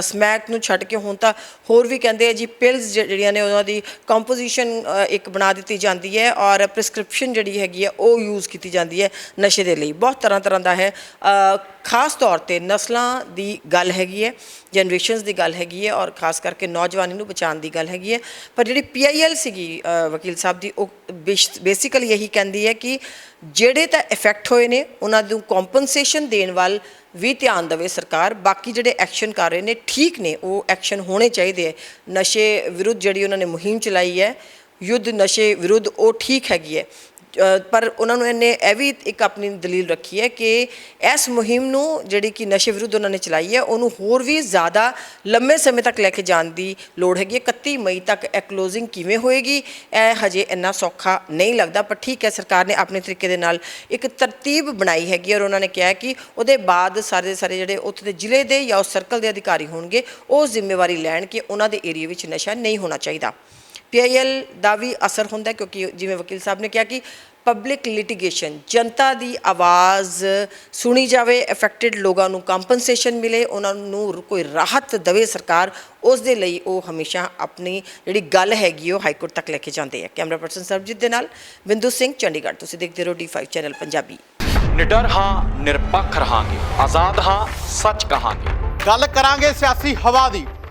ਸਮੈਕ ਨੂੰ ਛੱਡ ਕੇ ਹੁਣ ਤਾਂ ਹੋਰ ਵੀ ਕਹਿੰਦੇ ਆ ਜੀ ਪਿਲਸ ਜਿਹੜੀਆਂ ਨੇ ਉਹਨਾਂ ਦੀ ਕੰਪੋਜੀਸ਼ਨ ਇੱਕ ਬਣਾ ਦਿੱਤੀ ਜਾਂਦੀ ਹੈ ਔਰ ਪ੍ਰਿਸਕ੍ਰਿਪਸ਼ਨ ਜਿਹੜੀ ਹੈਗੀ ਹੈ, ਉਹ ਯੂਜ਼ ਕੀਤੀ ਜਾਂਦੀ ਹੈ ਨਸ਼ੇ ਦੇ ਲਈ। ਬਹੁਤ ਤਰ੍ਹਾਂ ਤਰ੍ਹਾਂ ਦਾ ਹੈ। ਖਾਸ ਤੌਰ ਤੇ ਨਸਲਾਂ ਦੀ ਗੱਲ ਹੈਗੀ ਹੈ। ਜਨਰੇਸ਼ਨਸ ਦੀ ਗੱਲ ਹੈਗੀ ਹੈ ਔਰ ਖਾਸ ਕਰਕੇ ਨੌਜਵਾਨੀ ਨੂੰ ਬਚਾਉਣ ਦੀ ਗੱਲ ਹੈਗੀ ਹੈ। ਪਰ ਜਿਹੜੀ ਪੀਆਈਐਲ ਸੀਗੀ ਵਕੀਲ ਸਾਹਿਬ ਦੀ, ਉਹ ਬੇਸਿਕਲੀ ਇਹੀ ਕਹਿੰਦੀ ਹੈ ਕਿ ਜਿਹੜੇ ਤਾਂ ਇਫੈਕਟ ਹੋਏ ਨੇ, ਉਹਨਾਂ ਨੂੰ ਕੰਪਨਸੇਸ਼ਨ ਦੇਣ ਵੱਲ ਵੀ ਧਿਆਨ ਦੇਵੇ ਸਰਕਾਰ। ਬਾਕੀ ਜਿਹੜੇ ਐਕਸ਼ਨ ਕਰ ਰਹੇ ਨੇ, ਠੀਕ ਨੇ, ਉਹ ਐਕਸ਼ਨ ਹੋਣੇ ਚਾਹੀਦੇ ਹੈ। ਨਸ਼ੇ ਵਿਰੁੱਧ ਜਿਹੜੀ ਉਹਨਾਂ ਨੇ ਮੁਹਿੰਮ ਚਲਾਈ ਹੈ, ਯੁੱਧ ਨਸ਼ੇ ਵਿਰੁੱਧ ਉਹ ਠੀਕ ਹੈਗੀ ਹੈ। ਪਰ ਉਹਨਾਂ ਨੂੰ ਇਹਨੇ ਇਹ ਵੀ ਇੱਕ ਆਪਣੀ ਦਲੀਲ ਰੱਖੀ ਹੈ ਕਿ ਇਸ ਮੁਹਿੰਮ ਨੂੰ ਜਿਹੜੀ ਕਿ ਨਸ਼ੇ ਵਿਰੁੱਧ ਉਹਨਾਂ ਨੇ ਚਲਾਈ ਹੈ, ਉਹਨੂੰ ਹੋਰ ਵੀ ਜ਼ਿਆਦਾ ਲੰਮੇ ਸਮੇਂ ਤੱਕ ਲੈ ਕੇ ਜਾਣ ਦੀ ਲੋੜ ਹੈਗੀ ਹੈ। 31 ਮਈ ਤੱਕ ਇਹ ਕਲੋਜ਼ਿੰਗ ਕਿਵੇਂ ਹੋਏਗੀ, ਇਹ ਹਜੇ ਇੰਨਾ ਸੌਖਾ ਨਹੀਂ ਲੱਗਦਾ, ਪਰ ਠੀਕ ਹੈ, ਸਰਕਾਰ ਨੇ ਆਪਣੇ ਤਰੀਕੇ ਦੇ ਨਾਲ ਇੱਕ ਤਰਤੀਬ ਬਣਾਈ ਹੈਗੀ ਔਰ ਉਹਨਾਂ ਨੇ ਕਿਹਾ ਕਿ ਉਹਦੇ ਬਾਅਦ ਸਾਰੇ ਸਾਰੇ ਜਿਹੜੇ ਉੱਥੇ ਦੇ ਜ਼ਿਲ੍ਹੇ ਦੇ ਜਾਂ ਉਸ ਸਰਕਲ ਦੇ ਅਧਿਕਾਰੀ ਹੋਣਗੇ, ਉਹ ਜ਼ਿੰਮੇਵਾਰੀ ਲੈਣ ਕਿ ਉਹਨਾਂ ਦੇ ਏਰੀਆ ਵਿੱਚ ਨਸ਼ਾ ਨਹੀਂ ਹੋਣਾ ਚਾਹੀਦਾ। ਪੀਆਈਐਲ ਦਾ ਵੀ ਅਸਰ ਹੁੰਦਾ ਕਿਉਂਕਿ ਜਿਵੇਂ ਵਕੀਲ ਸਾਹਿਬ ਨੇ ਕਿਹਾ ਕਿ ਪਬਲਿਕ ਲਿਟੀਗੇਸ਼ਨ ਜਨਤਾ ਦੀ ਆਵਾਜ਼ ਸੁਣੀ ਜਾਵੇ ਅਫੈਕਟਡ ਲੋਕਾਂ ਨੂੰ ਕੰਪਨਸੇਸ਼ਨ ਮਿਲੇ ਉਹਨਾਂ ਨੂੰ ਕੋਈ ਰਾਹਤ ਦੇਵੇ ਸਰਕਾਰ ਉਸ ਦੇ ਲਈ ਉਹ ਹਮੇਸ਼ਾ ਆਪਣੀ ਜਿਹੜੀ ਗੱਲ ਹੈਗੀ ਉਹ ਹਾਈ ਕੋਰਟ ਤੱਕ ਲੈ ਕੇ ਜਾਂਦੇ ਆ। ਕੈਮਰਾ ਪਰਸਨ ਸਰਬਜੀਤ ਦੇ ਨਾਲ ਬਿੰਦੂ ਸਿੰਘ ਚੰਡੀਗੜ੍ਹ। ਤੁਸੀਂ ਦੇਖਦੇ ਰਹੋ D5 ਚੈਨਲ ਪੰਜਾਬੀ। ਨਿਡਰ ਹਾਂ ਨਿਰਪੱਖ ਰਹਾਂਗੇ। ਆਜ਼ਾਦ ਹਾਂ ਸੱਚ ਕਹਾਂਗੇ। ਗੱਲ ਕਰਾਂਗੇ ਸਿਆਸੀ ਹਵਾ ਦੀ।